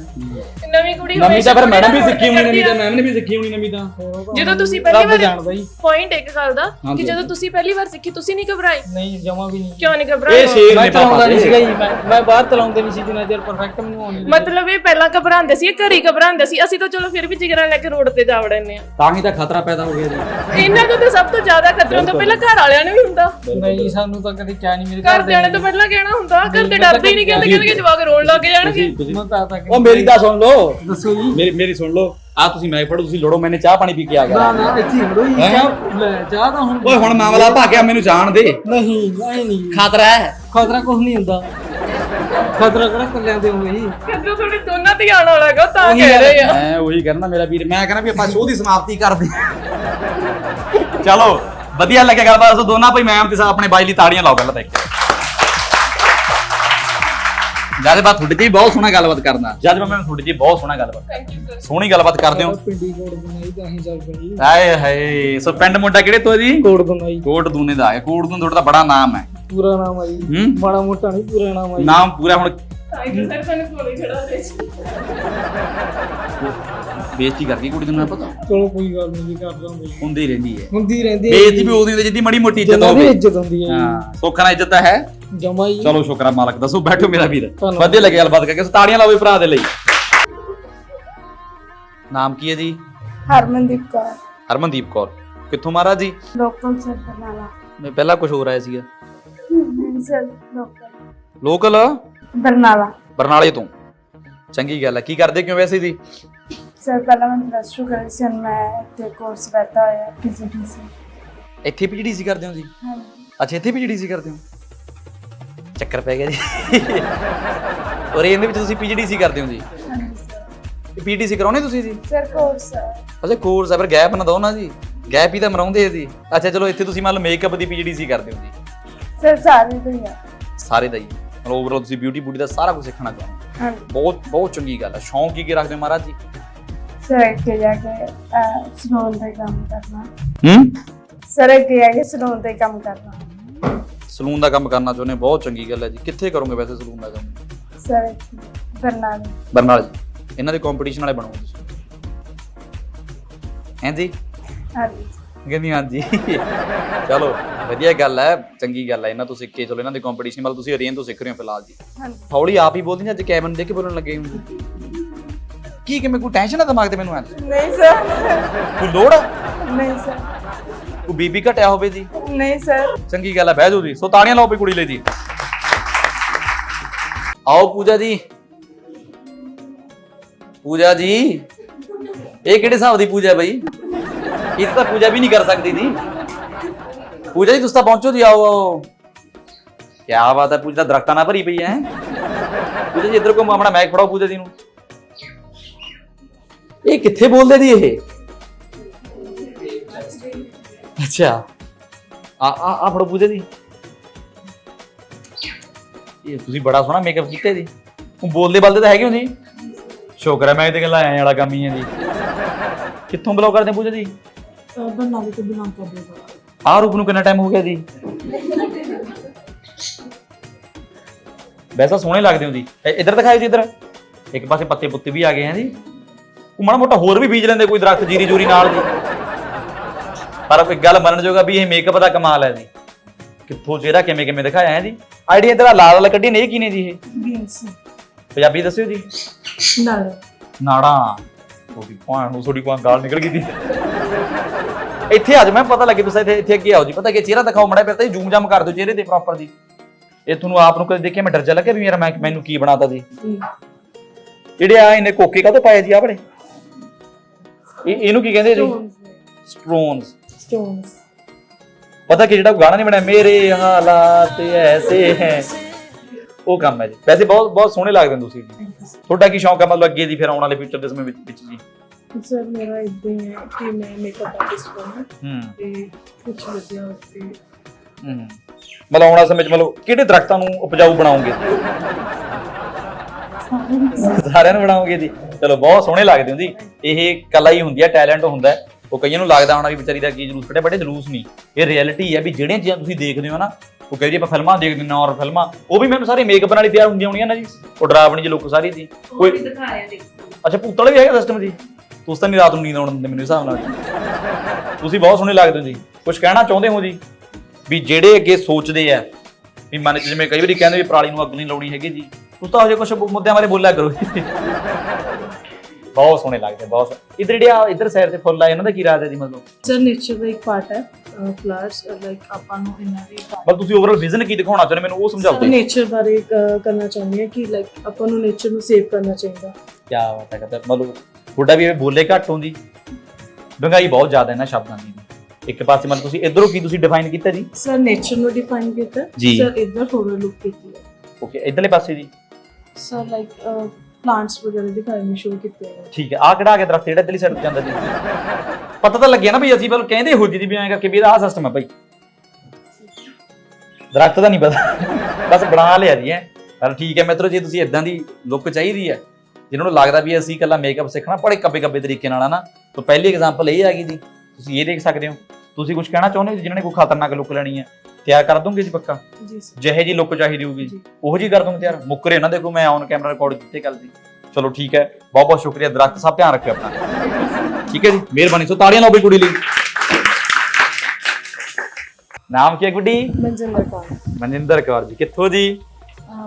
ਨਵੀਂ ਕੁੜੀ ਨਵੀਂ ਤਾਂ ਫਿਰ ਮੈਡਮ ਵੀ ਸਿੱਖੀ ਹੋਣੀ ਨਵੀਂ ਤਾਂ ਮੈਮ ਨੇ ਵੀ ਸਿੱਖੀ ਹੋਣੀ ਨਵੀਂ ਤਾਂ। ਜਦੋਂ ਤੁਸੀਂ ਪਹਿਲੀ ਰੱਬ ਵਾਰ ਜਾਣਦਾ ਜੀ। ਪੁਆਇੰਟ ਇੱਕ ਗੱਲ ਦਾ ਕਿ। ਜਦੋਂ ਤੁਸੀਂ ਪਹਿਲੀ ਵਾਰ ਸਿੱਖੀ ਤੁਸੀਂ ਨਹੀਂ ਘਬਰਾਏ? ਨਹੀਂ ਜਮਾ ਵੀ ਨਹੀਂ। ਕਿਉਂ ਨਹੀਂ ਇਹ ਘਬਰਾਏ ਸ਼ੇਰ ਮੈਂ ਨੇ ਚਲਾਉਂਦਾ ਪਾਪਾ ਨਹੀਂ ਸੀਗਾ ਜੀ ਮੈਂ ਮੈਂ ਬਾਹਰ ਚਲਾਉਂਦੇ ਨਹੀਂ ਸੀ ਜਿੰਨਾ ਚਿਰ ਪਰਫੈਕਟ ਮੈਨੂੰ ਆਉਂਦੀ ਨਹੀਂ। ਮਤਲਬ ਇਹ ਪਹਿਲਾਂ ਘਬਰਾਉਂਦੇ ਸੀ ਇਹ ਘਰੀ ਘਬਰਾਉਂਦੇ ਸੀ। ਅਸੀਂ ਤਾਂ ਚਲੋ ਫਿਰ ਵੀ ਜਿਗਰਾਂ ਲੈ ਕੇ ਰੋਡ ਤੇ ਜਾ ਵੜਨੇ ਆ। ਤਾਂ ਹੀ ਤਾਂ ਖਤਰਾ ਪੈਦਾ ਹੋ ਗਿਆ ਜੀ। ਇਹਨਾਂ ਤੋਂ ਤਾਂ ਸਭ ਤੋਂ ਜ਼ਿਆਦਾ ਖਤਰਾ ਤਾਂ ਪਹਿਲਾਂ ਘਰ ਵਾਲਿਆਂ ਨੂੰ ਵੀ ਹੁੰਦਾ। ਨਹੀਂ ਸਾਨੂੰ ਤਾਂ ਕਦੇ ਕਿਹਾ ਨਹੀਂ ਮੇਰੇ ਘਰ ਦੇ ਤੋਂ ਪਹਿਲਾਂ ਕਹਿਣਾ ਹੁੰਦਾ ਘਰ ਦੇ ਡਰਦੇ ਹੀ ਨਹੀਂ ਕਹਿੰਦੇ ਕਹਿੰਦੇ ਕਿ ਜਵਾਕ ਰੋਣ ਲੱਗ ਜਾਣਗੇ। ਮੈਂ ਤਾਂ ਤਾਂ ਉਹ ਮੇਰੀ ਤਾਂ ਸੁਣ ਲਓ। ਦੱਸੋ ਜੀ। ਮੇਰੀ ਮੇਰੀ ਸੁਣ ਲਓ। ਆ ਤੁਸੀਂ ਮੈਂ ਪੜੋ ਤੁਸੀਂ ਲੜੋ ਮੈਨੇ ਚਾਹ ਪਾਣੀ ਪੀ ਕੇ ਆ ਨਾ ਗਿਆ ਨਾ ਇੱਥੇ ਹੜੋ ਜੀ। ਹੈਂ? ਚਾਹ ਲੈ ਚਾਹ ਤਾਂ ਹੁਣ ਓਏ ਹੁਣ ਮਾਮਲਾ ਭਾਗਿਆ ਮੈਨੂੰ ਜਾਣ ਦੇ। ਨਹੀਂ ਨਹੀਂ ਨਹੀਂ। ਖਤਰਾ ਹੈ। ਖਤਰਾ ਕੁਝ ਨਹੀਂ ਹੁੰਦਾ। ਖਤਰਾ ਕਿਹੜਾ ਕੱਲਿਆਂ ਦੇ ਹੋਵੇ ਜੀ? ਤੁਹਾਡੇ ਦੋਨਾਂ ਤੇ ਆਣ ਵਾਲਾ ਹੈਗਾ ਤਾਂ ਕਹਿ ਰਹੇ ਆ। ਮੈਂ ਉਹੀ ਕਹਿਣਾ ਮੇਰਾ ਵੀਰ। ਮੈਂ ਕਹਿੰਦਾ ਵੀ ਆਪਾਂ ਸ਼ੋਅ ਦੀ ਸਮਾਪਤੀ ਕਰਦੇ ਹਾਂ। ਚਲੋ ਵਧੀਆ ਲੱਗਿਆ ਗੱਲਬਾਤ। ਸੋ ਦੋਨਾਂ ਭਾਈ ਮੈਮ ਤੇ ਸਾ ਆਪਣੇ ਬਾਈ ਲਈ ਤਾੜੀਆਂ ਲਾਓ ਪਹਿਲਾਂ ਤਾਂ ਇੱਕ। ਜਦ ਤੁਹਾਡੇ ਜੀ ਬਹੁਤ ਸੋਹਣਾ ਗੱਲਬਾਤ ਕਰਨਾ। ਜਦ ਮੈਂ ਤੁਹਾਡੇ ਜੀ ਬਹੁਤ ਸੋਹਣਾ ਗੱਲਬਾਤ। ਥੈਂਕ ਯੂ ਸਰ ਸੋਹਣੀ ਗੱਲਬਾਤ ਕਰਦੇ ਹੋ। ਪਿੰਡੀ ਕੋਡ ਬਣਾਈ ਤਾਂ ਅਸੀਂ ਚੱਲ ਪਈ ਹਾਏ ਹਾਏ ਸੋ ਪਿੰਡ ਮੁੰਡਾ ਕਿਹੜੇ ਤੋਂ ਜੀ? ਕੋਡ ਬਣਾਈ। ਕੋਟ ਦੂਨੇ ਦਾ ਹੈ। ਕੋਟ ਦੂਨ ਤੁਹਾਡਾ ਤਾਂ ਬੜਾ ਨਾਮ ਹੈ। ਪੂਰਾ ਨਾਮ ਆ ਜੀ। ਹੂੰ? ਮਾੜਾ ਮੋਟਾ ਨਹੀਂ ਪੂਰਾ ਨਾਮ ਆ ਜੀ। ਨਾਮ ਪੂਰਾ ਹੁਣ ਥੈਂਕ ਯੂ ਸਰ ਤੁਹਾਨੂੰ ਕੋਲੇ ਖੜਾ ਦੇ। ਬੇਇੱਜ਼ਤੀ ਕਰ ਗਈ ਕੁੜੀ ਨੂੰ ਨਾ ਪਤਾ। ਚਲੋ ਕੋਈ ਗੱਲ ਨਹੀਂ ਜੀ ਕਰ ਦਾਂਗੇ। ਜੀ। ਹੁੰਦੀ ਰਹਿੰਦੀ ਹੈ। ਹੁੰਦੀ ਰਹਿੰਦੀ ਹੈ ਬੇਇੱਜ਼ਤੀ ਵੀ ਉਹਦੀ ਹੁੰਦੀ ਜਿੱਦੀ ਮੜੀ ਮੋਟੀ ਇੱਜ਼ਤ ਹੋਵੇ। ਇੱਜ਼ਤ ਹੁੰਦੀ ਹੈ ਹਾਂ ਸੁੱਖ ਨਾਲ ਇੱਜ਼ਤ ਤਾਂ ਹੈ। ਜਮਾ ਹੀ। ਚਲੋ ਸ਼ੁਕਰ ਆ ਮਾਲਕ ਦੱਸੋ ਬੈਠੋ ਮੇਰਾ ਵੀਰ। ਧੰਨਵਾਦ। ਵਧੀਆ ਲੱਗਿਆ ਗੱਲਬਾਤ ਕਰਕੇ ਸੋ ਤਾੜੀਆਂ ਲਾਓ ਵੀ ਭਰਾ ਦੇ ਲਈ। ਨਾਮ ਕੀ ਹੈ ਜੀ? ਹਰਮਨਦੀਪ ਕੌਰ। ਹਰਮਨਦੀਪ ਕੌਰ। ਕਿੱਥੋਂ ਮਹਾਰਾਜ ਜੀ? Local sir Barnala. ਮੈਂ ਪਹਿਲਾਂ ਕੁਝ ਹੋਰ ਆਇਆ ਸੀਗਾ। Sir local. ਲੋਕਲ? ਬਰਨਾਲਾ। ਬਰਨਾਲੇ ਤੋਂ। ਚੰਗੀ ਗੱਲ ਹੈ। ਕੀ ਕਰਦੇ ਕਿਉਂ ਵੈਸੇ ਜੀ? ਸਰ ਪਹਿਲਾਂ ਮੈਂ ਪਲੱਸ ਟੂ ਕਰੀ ਸੀ ਹੁਣ ਮੈਂ ਤੇ ਕੋਰਸ ਕਰਤਾ ਹੋਇਆ ਪੀਜੀਡੀਸੀ ਇੱਥੇ ਪੀਜੀਡੀਸੀ ਕਰਦੇ ਹੋ ਜੀ? ਹਾਂਜੀ। ਅੱਛਾ ਇੱਥੇ ਪੀਜੀਡੀਸੀ ਕਰਦੇ ਹੋ? ਚੱਕਰ ਪੈ ਗਿਆ ਜੀ। ਔਰ ਇਹਦੇ ਵਿੱਚ ਤੁਸੀਂ ਪੀਜੀਡੀਸੀ ਕਰਦੇ ਹੋ ਜੀ? ਪੀਜੀਡੀਸੀ ਕਰਾਉਣੇ ਤੁਸੀਂ ਜੀ? ਸਰ ਕੋਰਸ ਅੱਛਾ ਕੋਰਸ ਹੈ ਪਰ ਗੈਪ ਨਾ ਦੋ ਨਾ ਜੀ। ਗੈਪ ਹੀ ਤਾਂ ਮਰਾਉਂਦੇ ਆ ਜੀ। ਅੱਛਾ ਚਲੋ ਇੱਥੇ ਤੁਸੀਂ ਮੰਨ ਲਓ ਮੇਕਅਪ ਦੀ ਪੀਜੀਡੀਸੀ ਕਰਦੇ ਹੋ ਜੀ। ਸਰ ਸਾਰੇ ਤੋਂ ਹੀ ਆ। ਸਾਰੇ ਦਾ ਹੀ। ਮਤਲਬ ਓਵਰਆਲ ਤੁਸੀਂ ਬਿਊਟੀ ਬੂਟੀ ਦਾ ਸਾਰਾ ਕੁਝ ਸਿੱਖਣਾ ਚਾਹੁੰਦੇ ਹੋ। ਬਹੁਤ ਬਹੁਤ ਚੰਗੀ ਗੱਲ ਹੈ ਸ਼ੌਂਕ ਕੀ ਕੀ ਰੱਖਦੇ ਹੋ ਮਹਾਰਾਜ ਜੀ? ਸਰ ਅੱਗੇ ਜਾ ਕੇ ਸਲੂਨ ਦੇ ਕੰਮ ਕਰਨਾ। ਹੂੰ? ਸਰ ਅੱਗੇ ਜਾ ਕੇ ਸਲੂਨ ਦੇ ਕੰਮ ਕਰਨਾ। ਸਲੂਨ ਦਾ ਕੰਮ ਕਰਨਾ ਚਾਹੁੰਦੇ ਹੋ, ਬਹੁਤ ਚੰਗੀ ਗੱਲ ਹੈ ਜੀ। ਕਿੱਥੇ ਕਰੋਗੇ ਵੈਸੇ ਸਲੂਨ ਦਾ ਕੰਮ? ਸਰ ਇੱਥੇ ਬਰਨਾਲਾ। ਬਰਨਾਲ ਜੀ। ਇਹਨਾਂ ਦੇ ਕੰਪੀਟੀਸ਼ਨ ਵਾਲੇ ਬਣੋ ਤੁਸੀਂ। ਹੈਂ ਜੀ? ਹਾਂਜੀ। ਕਹਿੰਦੀ ਹਾਂਜੀ ਚਲੋ ਵਧੀਆ ਗੱਲ ਹੈ। ਚੰਗੀ ਗੱਲ ਹੈ। ਇਹਨਾਂ ਤੋਂ ਸਿੱਖ ਕੇ ਚਲੋ ਇਹਨਾਂ ਦੇ ਕੰਪੀਟੀਸ਼ਨ ਵੱਲ ਤੁਸੀਂ ਅਰੇਨ ਤੋਂ ਸਿੱਖ ਰਹੇ ਹੋ ਫਿਲਹਾਲ ਜੀ। ਹਾਂਜੀ। ਹੌਲੀ ਆਪ ਹੀ ਬੋਲਦੀ ਜਾਂ ਅੱਜ ਕੈਮਨ ਦੇ ਕੇ ਬੋਲਣ ਲੱਗੇ ਹੋ? ਕੀ ਕਿਵੇਂ ਕੋਈ ਟੈਨਸ਼ਨ ਆ ਦਿਮਾਗ ਤੇ ਮੈਨੂੰ ਐ ਨਹੀਂ ਸਰ। ਕੋਈ ਲੋੜ ਆ? ਨਹੀਂ ਸਰ। ਕੋਈ ਬੀਬੀ ਘਟਿਆ ਹੋਵੇ ਜੀ? ਨਹੀਂ ਸਰ। ਚੰਗੀ ਗੱਲ ਹੈ ਬਹਿ ਜਾਓ ਜੀ। ਸੋ ਤਾੜੀਆਂ ਲਾਓ ਵੀ ਕੁੜੀ ਲਈ ਜੀ। ਆਓ ਪੂਜਾ ਜੀ। ਪੂਜਾ ਜੀ। ਇਹ ਕਿਹੜੇ ਹਿਸਾਬ ਦੀ ਪੂਜਾ ਬਈ? ਇਹ ਤਾਂ ਪੂਜਾ ਵੀ ਨਹੀਂ ਕਰ ਸਕਦੀ ਜੀ। ਪੂਜਾ ਜੀ ਤੁਸੀਂ ਤਾਂ ਪਹੁੰਚੋ ਜੀ ਆਓ ਆਓ। ਕੀ ਬਾਤ ਹੈ ਪੂਜਾ ਦਰਖਤਾਂ ਨਾਲ ਭਰੀ ਪਈ ਹੈ। ਪੂਜਾ ਜੀ ਇੱਧਰ ਕੋ ਆਪਣਾ ਮੈਕ ਫੜਾਓ ਪੂਜਾ ਜੀ ਨੂੰ। ਇਹ ਕਿੱਥੇ ਬੋਲਦੇ ਜੀ ਇਹ? ਅੱਛਾ। ਆ ਆ ਆ ਫੜੋ ਪੂਜਾ ਜੀ। ਇਹ ਤੁਸੀਂ ਬੜਾ ਸੋਹਣਾ ਮੇਕਅਪ ਕੀਤਾ ਜੀ ਉਹ ਬੋਲਦੇ ਬਲਦੇ ਤਾਂ ਹੈਗੇ ਹੋ ਜੀ। ਸ਼ੁਕਰ ਹੈ ਮੈਂ ਇਹਦੇ ਗੱਲਾਂ ਆਇਆ ਵਾਲਾ ਕੰਮ ਹੀ ਹੈ ਜੀ। ਕਿੱਥੋਂ ਬਲੌਗ ਕਰਦੇ ਪੂਜਾ ਜੀ? ਬਰਨਾਲੇ ਤੋਂ ਬਿਲੋਂਗ ਕਰਦੇ ਹੋ ਆ ਰੂਪ ਨੂੰ ਕਿੰਨਾ ਟਾਈਮ ਹੋ ਗਿਆ ਜੀ? ਵੈਸਾ ਸੋਹਣੇ ਲੱਗਦੇ ਹੋ ਜੀ। ਇੱਧਰ ਦਿਖਾਓ ਜੀ ਇੱਧਰ। ਇੱਕ ਪਾਸੇ ਪੱਤੇ ਪੁੱਤੇ ਵੀ ਆ ਗਏ ਆ ਜੀ। ਉਹ ਮਾੜਾ ਮੋਟਾ ਹੋਰ ਵੀ ਬੀਜ ਲੈਂਦੇ ਕੋਈ ਦਰਖਤ ਜੀਰੀ ਜੂਰੀ ਨਾਲ ਜੀ। ਪਰ ਇੱਕ ਗੱਲ ਮੰਨਣ ਜੋਗਾ ਵੀ ਇਹ ਮੇਕਅਪ ਦਾ ਕਮਾਲ ਹੈ ਜੀ। ਕਿੱਥੋਂ ਚਿਹਰਾ ਕਿਵੇਂ ਕਿਵੇਂ ਦਿਖਾਇਆ ਹੈ ਜੀ। ਆਈਡੀਆ ਤੇਰਾ ਲਾਲ ਲਾਲ ਕੱਢੀ ਨੇ ਇਹ ਕੀ ਨੇ ਜੀ ਇਹ? ਬੀਨਸ ਪੰਜਾਬੀ ਦੱਸਿਓ ਜੀ। ਨਾਲ ਨਾੜਾ। ਉਹਦੀ ਭਾਣ ਨੂੰ ਥੋੜੀ ਕੋਈ ਗਾਲ ਨਿਕਲ ਗਈ ਸੀ। ਇੱਥੇ ਅੱਜ ਮੈਂ ਪਤਾ ਲੱਗੇ ਤੁਸੀਂ ਇੱਥੇ ਇੱਥੇ ਅੱਗੇ ਆਓ ਜੀ। ਪਤਾ ਕਿ ਚਿਹਰਾ ਦਿਖਾਓ ਮੜਾ ਫਿਰ ਤਾਂ ਜੂਮ ਜਾਮ ਕਰ ਦਿਓ ਚਿਹਰੇ ਤੇ ਪ੍ਰੋਪਰ ਜੀ। ਇਹ ਤੁਹਾਨੂੰ ਆਪ ਨੂੰ ਕਦੇ ਦੇਖਿਆ? ਮੈਂ ਡਰ ਜਾ ਲੱਗਿਆ ਵੀ ਮੇਰਾ ਮੈਂ ਮੈਨੂੰ ਕੀ ਬਣਾਤਾ ਜੀ। ਜਿਹੜੇ ਆ ਇਹਨੇ ਕੋਕੇ ਕਾਹਦੇ ਪਾਏ ਜੀ ਆ ਬੜੇ ਇਹ ਇਹਨੂੰ ਕੀ ਕਹਿੰਦੇ ਜੀ? ਸਟੋਨਸ ਸਟੋਨਸ ਪਤਾ ਕਿ ਜਿਹੜਾ ਗਾਣਾ ਨਹੀਂ ਬਣਿਆ ਮੇਰੇ ਹਾਲਾਤ ਐਸੇ ਹੈ। ਉਹ ਕੰਮ ਹੈ ਜੀ। ਵੈਸੇ ਬਹੁਤ ਬਹੁਤ ਸੋਹਣੇ ਲੱਗਦੇ ਨੇ ਤੁਸੀਂ। ਜੀ ਤੁਹਾਡਾ ਕੀ ਸ਼ੌਂਕ ਹੈ? ਮਤਲਬ ਅੱਗੇ ਦੀ ਫਿਰ ਆਉਣ ਵਾਲੇ ਫਿਊਚਰ ਦੇ ਸਮੇਂ ਵਿੱਚ ਵਿੱਚ ਜੀ? ਸਰ ਮੇਰਾ ਇਦਾਂ ਹੀ ਹੈ ਕਿ ਮੈਂ ਮੇਕਅਪ ਆਰਟਿਸਟ ਬਣਾ ਹੂੰ ਤੇ ਕੁਝ ਵਧੀਆ ਉੱਤੇ ਹੂੰ। ਮਤਲਬ ਆਉਣ ਵਾਲੇ ਸਮੇਂ 'ਚ ਮਤਲਬ ਕਿਹੜੇ ਦਰਖਤਾਂ ਨੂੰ ਉਪਜਾਊ ਬਣਾਉਂਗੇ ਸਾਰਿਆਂ ਨੂੰ ਬਣਾਉਂਗੇ ਜੀ? ਚਲੋ ਬਹੁਤ ਸੋਹਣੇ ਲੱਗਦੇ ਹੋ ਜੀ ਇਹ ਕਲਾ ਹੀ ਹੁੰਦੀ ਹੈ ਟੈਲੈਂਟ ਹੁੰਦਾ। ਉਹ ਕਈਆਂ ਨੂੰ ਲੱਗਦਾ ਹੋਣਾ ਵੀ ਵਿਚਾਰੀ ਦਾ ਕੀ ਜਲੂਸ ਕੱਢਿਆ ਬੜੇ ਜਲੂਸ ਨਹੀਂ ਇਹ ਰਿਐਲਿਟੀ ਹੈ ਵੀ ਜਿਹੜੀਆਂ ਚੀਜ਼ਾਂ ਤੁਸੀਂ ਦੇਖਦੇ ਹੋ ਨਾ ਉਹ ਕਹੇ ਜੀ ਆਪਾਂ ਫਿਲਮਾਂ ਦੇਖਦੇ ਨੇ ਔਰ ਫਿਲਮਾਂ ਉਹ ਵੀ ਮੈਨੂੰ ਸਾਰੇ ਮੇਕਅਪ ਨਾਲ ਹੀ ਤਿਆਰ ਹੁੰਦੀਆਂ ਹੋਣੀਆਂ ਨਾ ਜੀ। ਉਹ ਡਰਾਵਣੀ ਜਿਹੀ ਲੁੱਕ ਸਾਰੀ ਜੀ ਕੋਈ ਦਿਖਾਇਆ ਦੇਖ ਅੱਛਾ ਭੂਤਲ ਵੀ ਹੈਗਾ ਸਿਸਟਮ ਜੀ ਤੁਸੀਂ ਤਾਂ ਨਹੀਂ ਰਾਤ ਨੂੰ ਨੀਂਦ ਆਉਣ ਦਿੰਦੇ ਮੈਨੂੰ ਹਿਸਾਬ ਨਾਲ। ਤੁਸੀਂ ਬਹੁਤ ਸੋਹਣੇ ਲੱਗਦੇ ਹੋ ਜੀ। ਕੁਝ ਕਹਿਣਾ ਚਾਹੁੰਦੇ ਹੋ ਜੀ? ਵੀ ਜਿਹੜੇ ਅੱਗੇ ਸੋਚਦੇ ਆ ਵੀ ਮਨ ਚ ਜਿਵੇਂ ਕਈ ਵਾਰੀ ਕਹਿੰਦੇ ਵੀ ਪਰਾਲੀ ਨੂੰ ਅੱਗ ਨਹੀਂ ਲਾਉਣੀ ਹੈਗੀ ਜੀ। ਤੁਸੀਂ ਤਾਂ ਹਜੇ ਕੁਝ ਮੁੱਦਿਆਂ ਬਾਰੇ ਬੋਲਿਆ ਕਰੋ। ਬਹੁਤ ਸੋਹਣੇ ਲੱਗਦੇ ਬਹੁਤ ਸੋਹਣੇ। ਇੱਧਰ ਜਿਹੜੇ ਆ ਇੱਧਰ ਸਾਈਡ ਤੇ ਫੁੱਲ ਆ ਇਹਨਾਂ ਦਾ ਕੀ ਰਾਜ ਹੈ ਜੀ ਮਤਲਬ? ਸਰ ਨੇਚਰ ਦਾ ਇੱਕ ਪਾਰਟ ਹੈ ਫਲਾਵਰਸ ਲਾਈਕ ਆਪਾਂ ਨੂੰ ਇਹਨਾਂ ਦੀ ਮਤਲਬ ਤੁਸੀਂ ਓਵਰਆਲ ਵਿਜ਼ਨ ਕੀ ਦਿਖਾਉਣਾ ਚਾਹੁੰਦੇ ਮੈਨੂੰ ਉਹ ਸਮਝਾਓ ਸਰ ਜੀ ਨੇਚਰ ਬਾਰੇ ਅਹ, ਕਰਨਾ ਚਾਹੁੰਦੀ ਹਾਂ ਕਿ ਲਾਈਕ ਆਪਾਂ ਨੂੰ ਨੇਚਰ ਨੂੰ ਸੇਵ ਕਰਨਾ ਚਾਹੀਦਾ। ਕੀ ਬਾਤ ਹੈ ਕਹਿੰਦਾ ਮਤਲਬ ਤੁਹਾਡਾ ਵੀ ਇਹ ਬੋਲੇ ਘੱਟ ਹੁੰਦੀ। ਡੰਗਾਈ ਬਹੁਤ ਜ਼ਿਆਦਾ ਇਹਨਾਂ ਸ਼ਬਦਾਂ ਦੀ। ਇੱਕ ਪਾਸੇ ਮਤਲਬ ਤੁਸੀਂ ਇਧਰੋਂ ਕੀ ਤੁਸੀਂ ਡਿਫਾਈਨ ਕੀਤਾ ਜੀ? ਸਰ ਨੇਚਰ ਨੂੰ ਡਿਫਾਈਨ ਕੀਤਾ। ਜੀ। ਸਰ ਇਧਰ ਹੋਰ ਲੁੱਕ ਕੀਤੀ ਹੈ। ਓਕੇ ਇਧਰਲੇ ਪਾਸੇ ਜੀ। ਸਰ ਲਾਈਕ ਪਲਾਂਟਸ ਵਗੈਰਾ ਦਿਖਾਏ ਨੇ ਸ਼ੋ ਕੀਤੇ ਹੈ ਠੀਕ ਹੈ ਆ ਕਿਹੜਾ ਆ ਕੇ ਦਰਖਤ ਜਿਹੜਾ ਇਧਰਲੀ ਸਾਈਡ ਜਾਂਦਾ ਜੀ ਪਤਾ ਤਾਂ ਲੱਗਿਆ ਨਾ ਵੀ ਅਸੀਂ ਬਲ ਕਹਿੰਦੇ ਹੋ ਜੀ ਵੀ ਐਂ ਕਰਕੇ ਵੀ ਇਹਦਾ ਆ ਸਿਸਟਮ ਹੈ ਭਾਈ ਦਰਖਤ ਦਾ ਨਹੀਂ ਪਤਾ। ਬਸ ਬਣਾ ਲਿਆ ਜੀ ਹੈ ਪਰ ਠੀਕ ਹੈ ਮਿੱਤਰੋ, ਜੇ ਤੁਸੀਂ ਇਦਾਂ ਦੀ ਲੁੱਕ ਚਾਹੀਦੀ ਹੈ, ਜਿਨ੍ਹਾਂ ਨੂੰ ਲੱਗਦਾ ਵੀ ਅਸੀਂ ਇਕੱਲਾ ਮੇਕਅਪ ਸਿੱਖਣਾ, ਬੜੇ ਕੱਬੇ ਕੱਬੇ ਤਰੀਕੇ ਨਾਲ ਆ ਨਾ। ਤਾਂ ਪਹਿਲੀ ਐਗਜ਼ਾਮਪਲ ਇਹ ਆ ਗਈ ਜੀ। ਤੁਸੀਂ ਇਹ ਦੇਖ ਸਕਦੇ ਹੋ। ਤੁਸੀਂ ਕੁਝ ਕਹਿਣਾ ਚਾਹੁੰਦੇ ਹੋ ਜਿਨ੍ਹਾਂ ਨੇ ਕੋਈ ਖਤਰਨਾਕ ਲੁੱਕ ਲੈਣੀ ਹੈ? ਤਿਆਰ ਕਰ ਦੋਗੇ ਜੀ ਪੱਕਾ? ਜੀ ਸਰ ਜਿਹੇ ਜੀ ਲੁੱਕ ਚਾਹੀਦੀ ਹੋਊਗੀ। ਉਹੋ ਜੀ ਕਰ ਦੂੰਗਾ ਤਿਆਰ? ਮੁੱਕਰੇ ਨਾ ਦੇਖੋ ਮੈਂ ਔਨ ਕੈਮਰਾ ਰਿਕਾਰਡ ਕੀਤੇ ਕੱਲ ਦੀ। ਚਲੋ ਠੀਕ ਹੈ। ਬਹੁਤ ਬਹੁਤ ਸ਼ੁਕਰੀਆ। ਦਰਖਤ ਸਾਹਿਬ ਧਿਆਨ ਰੱਖਿਓ ਆਪਣਾ। ਠੀਕ ਹੈ ਜੀ। ਮਿਹਰਬਾਨੀ। ਸੋ ਤਾੜੀਆਂ ਲਾਓ ਬਈ ਕੁੜੀ ਲਈ। ਨਾਮ ਕੀ ਹੈ ਗੁੱਡੀ ਮਨਜਿੰਦਰ ਕੌਰ। ਮਨਿੰਦਰ ਕੌਰ ਜੀ। ਕਿੱਥੋਂ ਜੀ?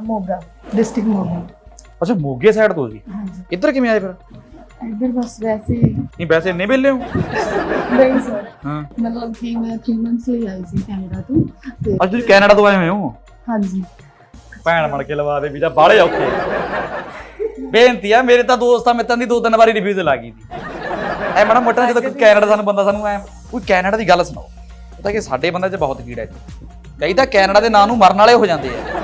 ਮੋਗਾ ਡਿਸਟ੍ਰਿਕਟ ਮੋਗਾ। ਅੱਛਾ ਮੋਗੇ ਸਾਈਡ ਤੋਂ ਜੀ। ਇੱਧਰ ਕਿਵੇਂ ਆਏ ਫਿਰ? ਇੱਧਰ ਬਸ ਵੈਸੇ ਹੀ। ਨਹੀਂ ਵੈਸੇ ਇੰਨੇ ਵਿਹਲੇ ਹੋ? ਨਹੀਂ ਸਰ ਹਾਂ। ਮਤਲਬ ਕਿ ਮੈਂ 3 ਮੰਥਸ ਲਈ ਆਈ ਸੀ ਕੈਨੇਡਾ ਤੋਂ ਤੇ ਅੱਜ ਤੁਸੀਂ ਕੈਨੇਡਾ ਤੋਂ ਆਏ ਹੋਏ ਹੋ? ਹਾਂਜੀ। ਭੈਣ ਬਣ ਕੇ ਲਵਾ ਦੇ ਵੀਜ਼ਾ ਬਾਹਲੇ ਔਖੇ। ਬੇਨਤੀ ਆ ਮੇਰੇ ਤਾਂ ਦੋਸਤਾਂ ਮਿੱਤਾਂ ਦੀ ਦੋ ਤਿੰਨ ਵਾਰੀ ਰਿਵਿਊ ਤੇ ਲੱਗ ਗਈ ਸੀ। ਐ ਮਾੜਾ ਮੋਟਾ ਜਦੋਂ ਕੋਈ ਕੈਨੇਡਾ ਸਾਨੂੰ ਬੰਦਾ ਸਾਨੂੰ ਐ ਕੋਈ ਕੈਨੇਡਾ ਦੀ ਗੱਲ ਸੁਣਾਓ। ਪਤਾ ਕਿ ਸਾਡੇ ਬੰਦੇ 'ਚ ਬਹੁਤ ਕੀੜਾ ਹੈ ਕਈ ਤਾਂ ਕੈਨੇਡਾ ਦੇ ਨਾਂ ਨੂੰ ਮਰਨ ਵਾਲੇ ਹੋ ਜਾਂਦੇ ਆ।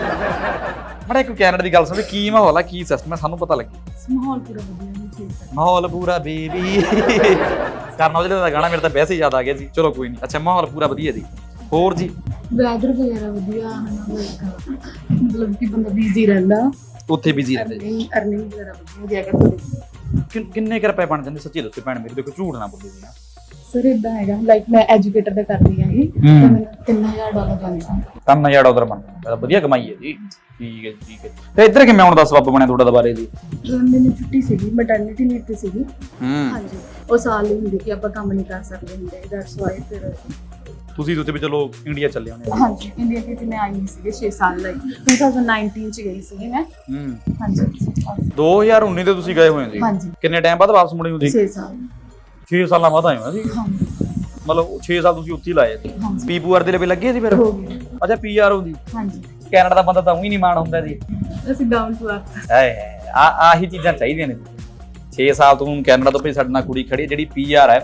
ਮਾੜਾ ਇੱਕ ਕੈਨੇਡਾ ਦੀ ਗੱਲ ਸੁਣੋ ਵੀ ਕੀ ਮਾਹੌਲ ਆ ਕੀ ਸਿਸਟਮ ਹੈ ਸਾਨੂੰ ਪਤਾ ਲੱਗੇ। ਮਾਹੌਲ ਪੂਰਾ ਵਧੀਆ। ਮਾਹੌਲ ਪੂਰਾ ਬੇਬੀ। ਕਰਨਾ ਉਹਦੇ ਦਾ ਗਾਣਾ ਮੇਰੇ ਤਾਂ ਵੈਸੇ ਹੀ ਯਾਦ ਆ ਗਿਆ ਸੀ। ਚਲੋ ਕੋਈ ਨਹੀਂ ਅੱਛਾ ਮਾਹੌਲ ਪੂਰਾ ਵਧੀਆ ਜੀ। ਹੋਰ ਜੀ? ਵੈਦਰ ਵਗੈਰਾ ਵਧੀਆ ਮਤਲਬ ਕਿ ਬੰਦਾ ਬਿਜ਼ੀ ਰਹਿੰਦਾ। ਉੱਥੇ ਬਿਜ਼ੀ ਰਹਿੰਦੇ ਅਰਨਿੰਗ ਅਰਨਿੰਗ ਵਗੈਰਾ ਵਧੀਆ ਜੇ ਕਿੰਨ- ਕਿੰਨੇ ਕੁ ਰੁਪਏ ਬਣ ਜਾਂਦੇ? ਸੱਚੀ ਦੱਸੋ ਭੈਣ ਮੇਰੀ। ਦੇਖੋ ਝੂਠ ਨਾ ਬੋਲੋ ਜੀ ਨਾ। ਸਰ ਇਦਾਂ ਹੈਗਾ ਲਾਈਕ ਮੈਂ ਐਜੂਕੇਟਰ ਦਾ ਕਰਦੀ ਹਾਂ ਹੂੰ। ਤਾਂ ਮੈਨੂੰ 3000 ਡਾਲਰ ਬਣਦਾ ਕੰਮ ਨਾ ਉਧਰ ਬਣ ਜਾਂਦਾ ਵਧੀਆ ਕਮਾਈ ਹੈ ਜੀ। ਠੀਕ ਹੈ ਜੀ ਠੀਕ ਹੈ ਤੇ ਇੱਧਰ ਕਿਵੇਂ ਆਉਣ ਦਾ ਸਬਬ ਬਣਿਆ ਤੁਹਾਡਾ ਦੁਬਾਰੇ ਜੀ? ਮੈਨੂੰ ਛੁੱਟੀ ਸੀਗੀ ਮੈਟਰਨਿਟੀ ਲੀਵ ਤੇ ਸੀਗੀ। ਹੂੰ। ਹਾਂਜੀ ਉਹ ਸਾਲ ਹੀ ਹੁੰਦੀ ਕਿ ਆਪਾਂ ਕੰਮ ਨਹੀਂ ਕਰ ਸਕਦੇ ਹੁੰਦੇ ਦੈਟਸ ਵਾਈ ਫਿਰ ਤੁਸੀਂ ਉੱਥੇ ਵੀ ਚਲੋ ਇੰਡੀਆ ਚੱਲੇ ਹੋਣੇ ਹਾਂਜੀ ਇੰਡੀਆ ਕਿਤੇ ਮੈਂ ਆਈ ਸੀ 6 ਸਾਲ ਲਈ। 2019 ਚ ਗਈ ਸੀ ਮੈਂ। ਹੂੰ। ਹਾਂਜੀ। 2019 ਤੇ ਤੁਸੀਂ ਗਏ ਹੋਏ ਹੋ ਜੀ। ਹਾਂਜੀ। ਕਿੰਨੇ ਟਾਈਮ ਬਾਅਦ ਵਾਪਸ ਮੁੜੇ ਹੋ ਜੀ? 6 ਸਾਲ। 6 ਸਾਲਾਂ ਬਾਅਦ ਆਏ ਹੋ ਜੀ? ਹਾਂਜੀ। ਮਤਲਬ 6 ਸਾਲ ਤੁਸੀਂ ਉੱਥੇ ਹੀ ਲਾਏ। ਜੀ ਹਾਂਜੀ ਪੀਪੂਆਰ ਦੇ ਲਈ ਲੱਗੇ ਸੀ ਫਿਰ? ਹੋ ਗਈ। ਅੱਛਾ ਪੀਆਰ ਹੋ ਜੀ ਹਾਂਜੀ। ਕੈਨੇਡਾ ਦਾ ਬੰਦਾ ਤਾਂ ਉਹੀ ਨਹੀਂ ਮਾਣ ਹੁੰਦਾ ਜੀ। ਅਸੀਂ ਡਾਊਨ ਟੂ ਅਰਥ ਹਾਏ ਆ ਆਹੀ ਚੀਜ਼ਾਂ ਚਾਹੀਦੀਆਂ ਨੇ। 6 ਸਾਲ ਤੋਂ ਹੁਣ ਕੈਨੇਡਾ ਤੋਂ ਭਈ ਸਾਡੇ ਨਾਲ ਕੁੜੀ ਖੜੀ ਹੈ ਜਿਹੜੀ ਪੀਆਰ ਹੈ।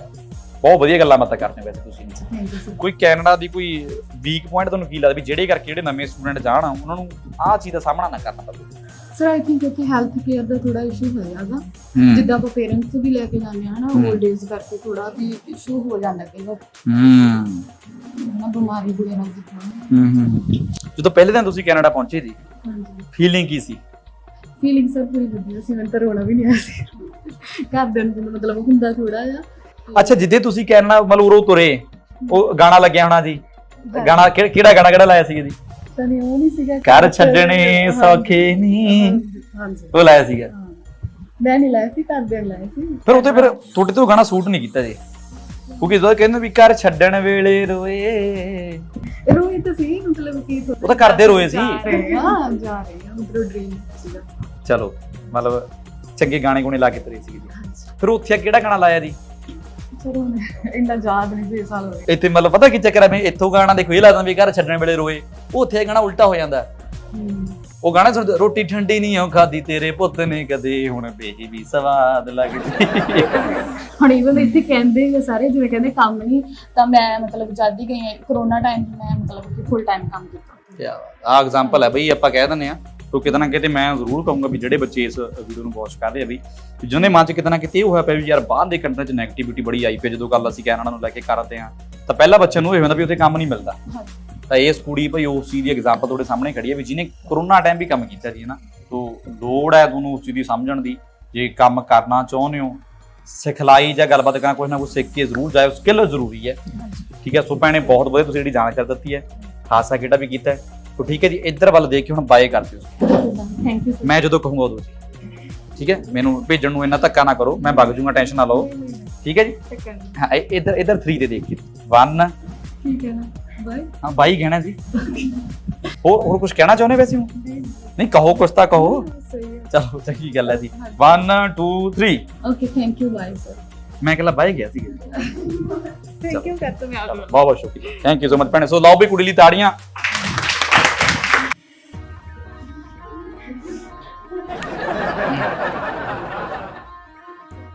ਬਹੁਤ ਵਧੀਆ ਗੱਲਾਂ ਬਾਤਾਂ ਕਰਦੇ ਵੈਸੇ ਤੁਸੀਂ। ਕੋਈ ਕੈਨੇਡਾ ਦੀ ਕੋਈ ਵੀਕ ਪੁਆਇੰਟ ਤੁਹਾਨੂੰ ਕੀ ਲੱਗਦਾ ਵੀ ਜਿਹੜੇ ਕਰਕੇ ਜਿਹੜੇ ਨਵੇਂ ਸਟੂਡੈਂਟ ਜਾਣ ਉਹਨਾਂ ਨੂੰ ਆਹ ਚੀਜ਼ ਦਾ ਸਾਹਮਣਾ ਨਾ ਕਰਨਾ ਪਵੇ? ਸਰ ਆਈ ਥਿੰਕ ਇੱਥੇ ਹੈਲਥ ਕੇਅਰ ਦਾ ਥੋੜਾ ਇਸ਼ੂ ਹੋਇਆਗਾ ਜਿੱਦਾਂ ਆਪਾਂ ਪੇਰੈਂਟਸ ਵੀ ਲੈ ਕੇ ਜਾਂਦੇ ਹਾਂ ਨਾ। 올ਡ ਏਜ ਕਰਕੇ ਥੋੜਾ ਵੀ ਇਸ਼ੂ ਹੋ ਜਾਂਦਾ ਕਈ ਵਾਰ। ਹੂੰ। ਨਾ ਬਿਮਾਰੀ ਵਗੈਰਾ ਦੀ। ਹੂੰ ਹੂੰ ਜਦੋਂ ਪਹਿਲੇ ਦਿਨ ਤੁਸੀਂ ਕੈਨੇਡਾ ਪਹੁੰਚੇ ਜੀ ਹਾਂਜੀ। ਫੀਲਿੰਗ ਕੀ ਸੀ? ਫੀਲਿੰਗ ਸਰ ਪੂਰੀ ਵਧੀਆ ਸੀ ਮੈਨੂੰ ਤਾਂ ਰੋਣਾ ਵੀ ਨਹੀਂ ਆਇਆ ਸੀ। ਘਰ ਦੇ ਨੂੰ ਮਤਲਬ ਹੁੰਦਾ ਥੋੜਾ ਜਿਹਾ। ਅੱਛਾ ਜਿੱਦੇ ਤੁਸੀਂ ਕੈਨੇਡਾ ਮਤਲਬ ਉਰੋਂ ਤੁਰੇ ਉਹ ਗਾਣਾ ਲੱਗਿਆ ਹੋਣਾ ਜੀ। ਗਾਣਾ ਕਿਹੜਾ ਗਾਣਾ ਕਿਹੜਾ ਲਾਇਆ ਸੀ ਜੀ? ਤਾਂ ਨਹੀਂ ਉਹ ਨਹੀਂ ਸੀਗਾ ਘਰ ਛੱਡਣੇ ਸੌਖੇ ਨਹੀਂ ਹਾਂਜੀ ਉਹ ਲਾਇਆ ਸੀਗਾ? ਹਾਂ। ਮੈਂ ਨਹੀਂ ਲਾਇਆ ਸੀ ਘਰ ਦੇ ਲਾਇਆ ਸੀ। ਫਿਰ ਉੱਥੇ ਫਿਰ ਤੁਹਾਡੇ ਤੋਂ ਗਾਣਾ ਸੂਟ ਨਹੀਂ ਕੀਤਾ ਜੀ? ਕਿਉਂਕਿ ਜਦੋਂ ਕਹਿੰਦੇ ਵੀ ਘਰ ਛੱਡਣ ਵੇਲੇ ਰੋਏ। ਰੋਈ ਤਾਂ ਸੀ ਮਤਲਬ ਕਿ ਉਹ ਤਾਂ ਕਰਦੇ ਰੋਏ ਸੀ। ਹਾਂ ਜਾ ਰਹੇ ਆ ਮਤਲਬ ਡ੍ਰੀਮ ਸੀਗਾ। ਚਲੋ ਮਤਲਬ ਚੰਗੇ ਗਾਣੇ ਗੁਣੇ ਲਾ ਕੇ ਤਰੀ ਸੀ ਜੀ ਫਿਰ ਉੱਥੇ ਕਿਹੜਾ ਗਾਣਾ ਲਾਇਆ ਜੀ? ਚਲੋ ਇੰਨਾ ਯਾਦ ਨਹੀਂ ਸੀ ਸਾਲ ਹੋਏ। ਇੱਥੇ ਮਤਲਬ ਪਤਾ ਕੀ ਚੱਕਰ ਹੈ ਮੈਂ ਇੱਥੋਂ ਗਾਣਾ ਦੇਖੋ ਇਹ ਲੱਗਦਾ ਵੀ ਘਰ ਛੱਡਣ ਵੇਲੇ ਰੋਏ। ਉੱਥੇ ਗਾਣਾ ਉਲਟਾ ਹੋ ਜਾਂਦਾ। ਉਹ ਗਾਣਾ ਸੁਣ ਰੋਟੀ ਠੰਡੀ ਨਹੀਂ ਉਹ ਖਾਦੀ ਤੇਰੇ ਪੁੱਤ ਨੇ ਕਦੇ ਹੁਣ ਬੇਹੀ ਵੀ ਸਵਾਦ ਲੱਗਦੀ ਹੁਣ ਇਵਨ ਇੱਥੇ ਕਹਿੰਦੇ ਆ ਸਾਰੇ ਜਿਵੇਂ ਕਹਿੰਦੇ ਕੰਮ ਨਹੀਂ ਤਾਂ ਮੈਂ ਮਤਲਬ ਜਦ ਹੀ ਗਈ ਹਾਂ ਕਰੋਨਾ ਟਾਈਮ ਮੈਂ ਮਤਲਬ ਕਿ ਫੁੱਲ ਟਾਈਮ ਕੰਮ ਕੀਤਾ। ਆ ਐਗਜ਼ਾਮਪਲ ਹੈ ਬਈ ਆਪਾਂ ਕਹਿ ਦਿੰਦੇ ਆ ਤੋ ਕਿਤੇ ਨਾ ਕਿਤੇ ਮੈਂ ਜ਼ਰੂਰ ਕਹੂੰਗਾ ਵੀ ਜਿਹੜੇ ਬੱਚੇ ਇਸ ਵੀਡੀਓ ਨੂੰ ਵਾਚ ਕਰ ਰਹੇ ਆ ਵੀ ਜਿਹਨੇ ਮਨ ਚ ਕਿਤੇ ਨਾ ਕਿਤੇ ਇਹ ਹੋਇਆ ਪਿਆ ਵੀ ਯਾਰ ਬਾਹਰ ਦੇ ਕੰਟਰੀ ਚ ਨੈਗੇਟਿਵਿਟੀ ਬੜੀ ਆਈ ਪਈ ਜਦੋਂ ਗੱਲ ਅਸੀਂ ਕੈਨੇਡਾ ਨੂੰ ਲੈ ਕੇ ਕਰਦੇ ਆ ਤਾਂ ਪਹਿਲਾ ਬੱਚੇ ਨੂੰ ਇਹ ਹੁੰਦਾ ਵੀ ਉੱਥੇ ਕੰਮ ਨਹੀਂ ਮਿਲਦਾ। ਤਾਂ ਇਸ ਕੁੜੀ ਭਈ ਉਸ ਚੀਜ਼ ਦੀ ਐਗਜ਼ਾਮਪਲ ਤੁਹਾਡੇ ਸਾਹਮਣੇ ਖੜੀ ਹੈ ਵੀ ਜਿਹਨੇ ਕਰੋਨਾ ਟਾਈਮ ਵੀ ਕੰਮ ਕੀਤਾ ਜੀ ਨਾ? ਤੋ ਲੋੜ ਹੈ ਤੁਹਾਨੂੰ ਉਸ ਚੀਜ਼ ਦੀ ਸਮਝਣ ਦੀ। ਜੇ ਕੰਮ ਕਰਨਾ ਚਾਹੁੰਦੇ ਹੋ ਸਿਖਲਾਈ ਜਾਂ ਗੱਲਬਾਤ ਕਰਨਾ ਕੁਝ ਨਾ ਕੁਝ ਸਿੱਖ ਕੇ ਜ਼ਰੂਰ ਜਾਓ ਸਕਿੱਲ ਜ਼ਰੂਰੀ ਹੈ। ਠੀਕ ਹੈ ਸੋ ਭੈਣੇ ਬਹੁਤ ਵਧੀਆ ਤੁਸੀਂ ਜਿਹੜੀ ਜਾਣਕਾਰੀ ਦਿੱਤੀ ਹੈ ਖਾਸਾ ਕਿਹੜਾ ਵੀ ਕੀਤਾ ਹੈ। ਤੋ ਠੀਕ ਹੈ ਜੀ ਇੱਧਰ ਵੱਲ ਦੇਖ ਕੇ ਹੁਣ ਬਾਏ ਕਰ ਦਿਓ ਥੈਂਕ ਯੂ ਮੈਂ ਜਦੋਂ ਕਹੂੰਗਾ ਉਦੋਂ ਜੀ। ਠੀਕ ਹੈ ਮੈਨੂੰ ਭੇਜਣ ਨੂੰ ਇੰਨਾ ਧੱਕਾ ਨਾ ਕਰੋ ਮੈਂ ਵਗ ਜੂੰਗਾ ਟੈਨਸ਼ਨ ਨਾ ਲਓ। ਠੀਕ ਹੈ ਜੀ? ਹਾਂ ਇੱਧਰ ਇੱਧਰ 3 ਤੇ ਦੇਖ ਕੇ 1 ਠੀਕ ਹੈ ਨਾ। ਬਾਏ ਹਾਂ ਬਾਈ ਕਹਿਣਾ ਜੀ ਹੋਰ ਹੋਰ ਕੁਝ ਕਹਿਣਾ ਚਾਹੁੰਦੇ ਵੈਸੇ ਹੋ ਨਹੀਂ ਕਹੋ ਕੁਛ ਤਾਂ ਕਹੋ ਸਹੀ ਹੈ ਚਲੋ ਚੰਗੀ ਗੱਲ ਹੈ ਜੀ 1 2 3 okay thank you bye sir ਮੈਂ ਕਹਿੰਦਾ ਬਾਈ ਗਿਆ ਸੀ ਥੈਂਕ ਯੂ ਕਰਤਾ ਮੈਂ ਆ ਬਹੁਤ ਬਹੁਤ ਸ਼ੁਕਰੀਆ ਥੈਂਕ ਯੂ ਸੋ ਮਚ ਭੈਣੇ ਸੋ ਲਾਓ ਵੀ ਕੁੜੀ ਲਈ ਤਾੜੀਆਂ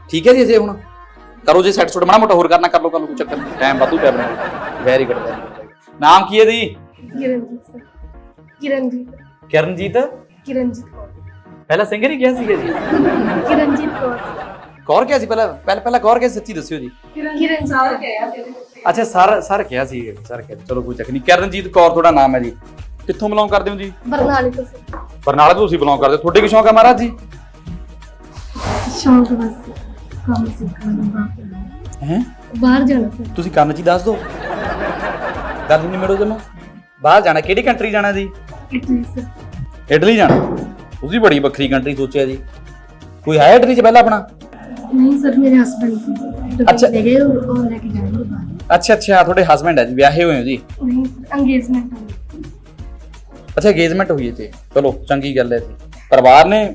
ਠੀਕ ਹੈ ਜੀ ਅਜੇ ਹੁਣ ਕਰੋ ਜੀ ਸੈੱਟ ਸੁੱਟ ਮਾੜਾ ਮੋਟਾ ਹੋਰ ਕਰਨਾ ਕਰ ਲਓ ਕਰ ਲਓ ਕੋਈ ਚੱਕਰ ਨਹੀਂ ਟਾਈਮ ਵਾਧੂ ਪਿਆ ਬਣਾ ਵੈਰੀ ਗੁੱਡ ਨਾਮ ਕੀ ਹੈ ਜੀ? ਕਿਰਨਜੀਤ ਸਰ। ਕਿਰਨਜੀਤ। ਕਿਰਨਜੀਤ? ਕਿਰਨਜੀਤ ਕੌਰ। ਪਹਿਲਾਂ ਸਿੰਗਰ ਹੀ ਕਿਹਾ ਸੀਗਾ ਜੀ? ਕਿਰਨਜੀਤ ਕੌਰ। ਕੌਰ ਕਿਹਾ ਸੀ ਪਹਿਲਾਂ? ਪਹਿਲਾਂ ਪਹਿਲਾਂ ਕੌਰ ਕਿਹਾ ਸੀ, ਸੱਚੀ ਦੱਸਿਓ ਜੀ। ਕਿਰਨ ਸਰ। ਅੱਛਾ ਸਰ ਸਰ ਕਿਹਾ ਸੀ ਸਰ ਕਿਹਾ ਚਲੋ ਕੋਈ ਨਹੀਂ ਕਰਨਜੀਤ ਕੌਰ ਤੁਹਾਡਾ ਨਾਮ ਹੈ ਜੀ। ਕਿੱਥੋਂ ਬਿਲੋਂਗ ਕਰਦੇ ਹੋ ਜੀ? ਬਰਨਾਲੇ ਤੋਂ ਸਰ। ਬਰਨਾਲਾ ਤੋਂ ਤੁਸੀਂ ਬਿਲੋਂਗ ਕਰਦੇ ਹੋ। ਤੁਹਾਡੇ ਕੀ ਸ਼ੌਂਕ ਹੈ ਮਹਾਰਾਜ ਜੀ? ਸ਼ੌਂਕ ਬਸ ਕੰਮ ਸਿੱਖਣ ਦਾ। ਹੈ? ਬਾਹਰ ਜਾਣਾ ਤੁਸੀਂ ਕੰਨ 'ਚ ਹੀ ਦੱਸ ਦਿਓ। ਗੱਲ ਨਹੀਂ ਮੇੜੋ ਜਮਾ ਬਾਹਰ ਜਾਣਾ ਕਿਹੜੀ ਕੰਟਰੀ ਜਾਣਾ ਜੀ? ਇਟਲੀ ਸਰ ਇਟਲੀ ਜਾਣਾ। ਤੁਸੀਂ ਬੜੀ ਵੱਖਰੀ ਕੰਟਰੀ ਸੋਚਿਆ ਜੀ। ਕੋਈ ਹੈ ਇਟਲੀ 'ਚ ਪਹਿਲਾਂ ਆਪਣਾ? ਨਹੀਂ ਸਰ ਮੇਰੇ ਹਸਬੰਡ ਅੱਛਾ। ਲੈ ਗਏ ਉਹ ਲੈ ਕੇ ਜਾਣਗੇ ਬਾਹਰ। ਅੱਛਾ ਅੱਛਾ ਤੁਹਾਡੇ ਹਸਬੰਡ ਹੈ ਜੀ ਵਿਆਹੇ ਹੋਏ ਹੋ ਜੀ। ਨਹੀਂ ਅੰਗੇਜਮੈਂਟ ਹੋ ਅੱਛਾ ਅਗੇਜਮੈਂਟ ਹੋਈ ਹੈ ਜੀ ਚਲੋ ਚੰਗੀ ਗੱਲ ਹੈ ਜੀ। ਪਰਿਵਾਰ ਨੇ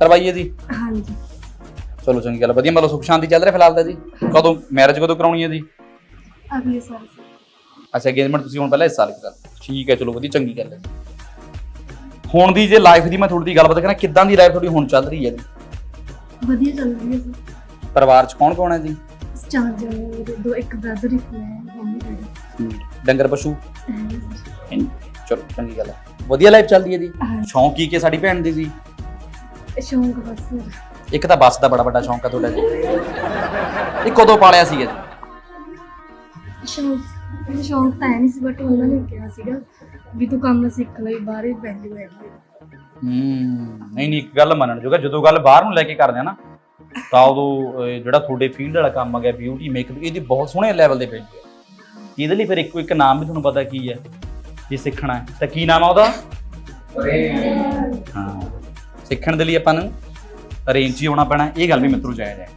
ਕਰਵਾਈ ਹੈ ਜੀ। ਹਾਂਜੀ। ਚਲੋ ਚੰਗੀ ਗੱਲ। ਵਧੀਆ ਮਤਲਬ ਸੁਖ ਸ਼ਾਂਤੀ ਚੱਲ ਰਿਹਾ ਫਿਲਹਾਲ ਤਾਂ ਜੀ। ਕਦੋਂ ਮੈਰਿਜ ਕਦੋਂ ਕਰਾਉਣੀ ਹੈ ਜੀ? ਅਗਲੇ ਸਾਲ ਅੱਛਾ ਅਗੇਜਮੈਂਟ ਤੁਸੀਂ ਹੁਣ ਪਹਿਲਾਂ ਇਸ ਸਾਲ ਕਰਾ ਠੀਕ ਹੈ ਚਲੋ ਵਧੀਆ ਚੰਗੀ ਗੱਲ ਹੈ। ਹੁਣ ਦੀ ਜੇ ਲਾਈਫ ਦੀ ਮੈਂ ਥੋੜੀ ਦੀ ਗੱਲਬਾਤ ਕਰਾਂ ਕਿੱਦਾਂ ਦੀ ਲਾਈਫ ਤੁਹਾਡੀ ਹੁਣ ਚੱਲ ਰਹੀ ਹੈ ਜੀ? ਵਧੀਆ ਚੱਲ ਰਹੀ ਹੈ ਸਰ ਪਰਿਵਾਰ 'ਚ ਕੌਣ ਕੌਣ ਹੈ ਜੀ? ਚਾਰ ਜਣੇ ਮੇਰੇ ਦੋ ਇੱਕ ਬ੍ਰਦਰ ਇੱਕ ਮੈਂ ਮੰਮੀ ਡੈਡੀ। ਡੰਗਰ ਪਸ਼ੂ। ਚਲੋ ਚੰਗੀ ਗੱਲ ਹੈ। ਵਧੀਆ ਲਾਈਫ ਚੱਲਦੀ ਹੈ ਜੀ। ਸ਼ੌਂਕ ਕੀ ਕੀ ਸਾਡੀ ਭੈਣ ਦੀ ਜੀ? ਸ਼ੌਂਕ ਬਸ। ਇੱਕ ਤਾਂ ਬੱਸ ਦਾ ਬੜਾ ਵੱਡਾ ਸ਼ੌਂਕ ਹੈ ਤੁਹਾਡਾ ਜੀ। ਇਹ ਕਦੋਂ ਪਾਲਿਆ ਸੀਗਾ ਜੀ ਸ਼ੌਂਕ ਮੈਨੂੰ ਸ਼ੌਂਕ ਤਾਂ ਹੈ ਨਹੀਂ ਸੀ ਬਟ ਉਹਨਾਂ ਨੇ ਕਿਹਾ ਸੀਗਾ ਵੀ ਤੂੰ ਕੰਮ ਸਿੱਖ ਲਈ ਬਾਹਰੇ ਵੈਲਿਊ ਹੈਗੀ ਹੈ। ਹੂੰ ਨਹੀਂ ਨਹੀਂ ਇੱਕ ਗੱਲ ਮੰਨਣ ਜੋਗਾ ਜਦੋਂ ਗੱਲ ਬਾਹਰ ਨੂੰ ਲੈ ਕੇ ਕਰਦੇ ਆ ਨਾ ਤਾਂ ਉਦੋਂ ਅਹ, ਜਿਹੜਾ ਤੁਹਾਡੇ ਫੀਲਡ ਵਾਲਾ ਕੰਮ ਆ ਗਿਆ ਬਿਊਟੀ ਮੇਕਅਪ ਇਹਦੀ ਬਹੁਤ ਸੋਹਣੇ ਲੈਵਲ ਦੇ ਪੇਜ ਹੈ। ਇਹਦੇ ਲਈ ਫਿਰ ਇੱਕੋ ਇੱਕ ਨਾਮ ਵੀ ਤੁਹਾਨੂੰ ਪਤਾ ਕੀ ਹੈ ਜੇ ਸਿੱਖਣਾ ਹੈ ਤਾਂ ਕੀ ਨਾਮ ਆ ਉਹਦਾ? ਹਾਂ ਸਿੱਖਣ ਦੇ ਲਈ ਆਪਾਂ ਨੂੰ ਅਰੇਂਜ ਹੀ ਹੋਣਾ ਪੈਣਾ ਇਹ ਗੱਲ ਵੀ ਮਿੱਤਰੋ ਜਾਇਜ਼ ਹੈ।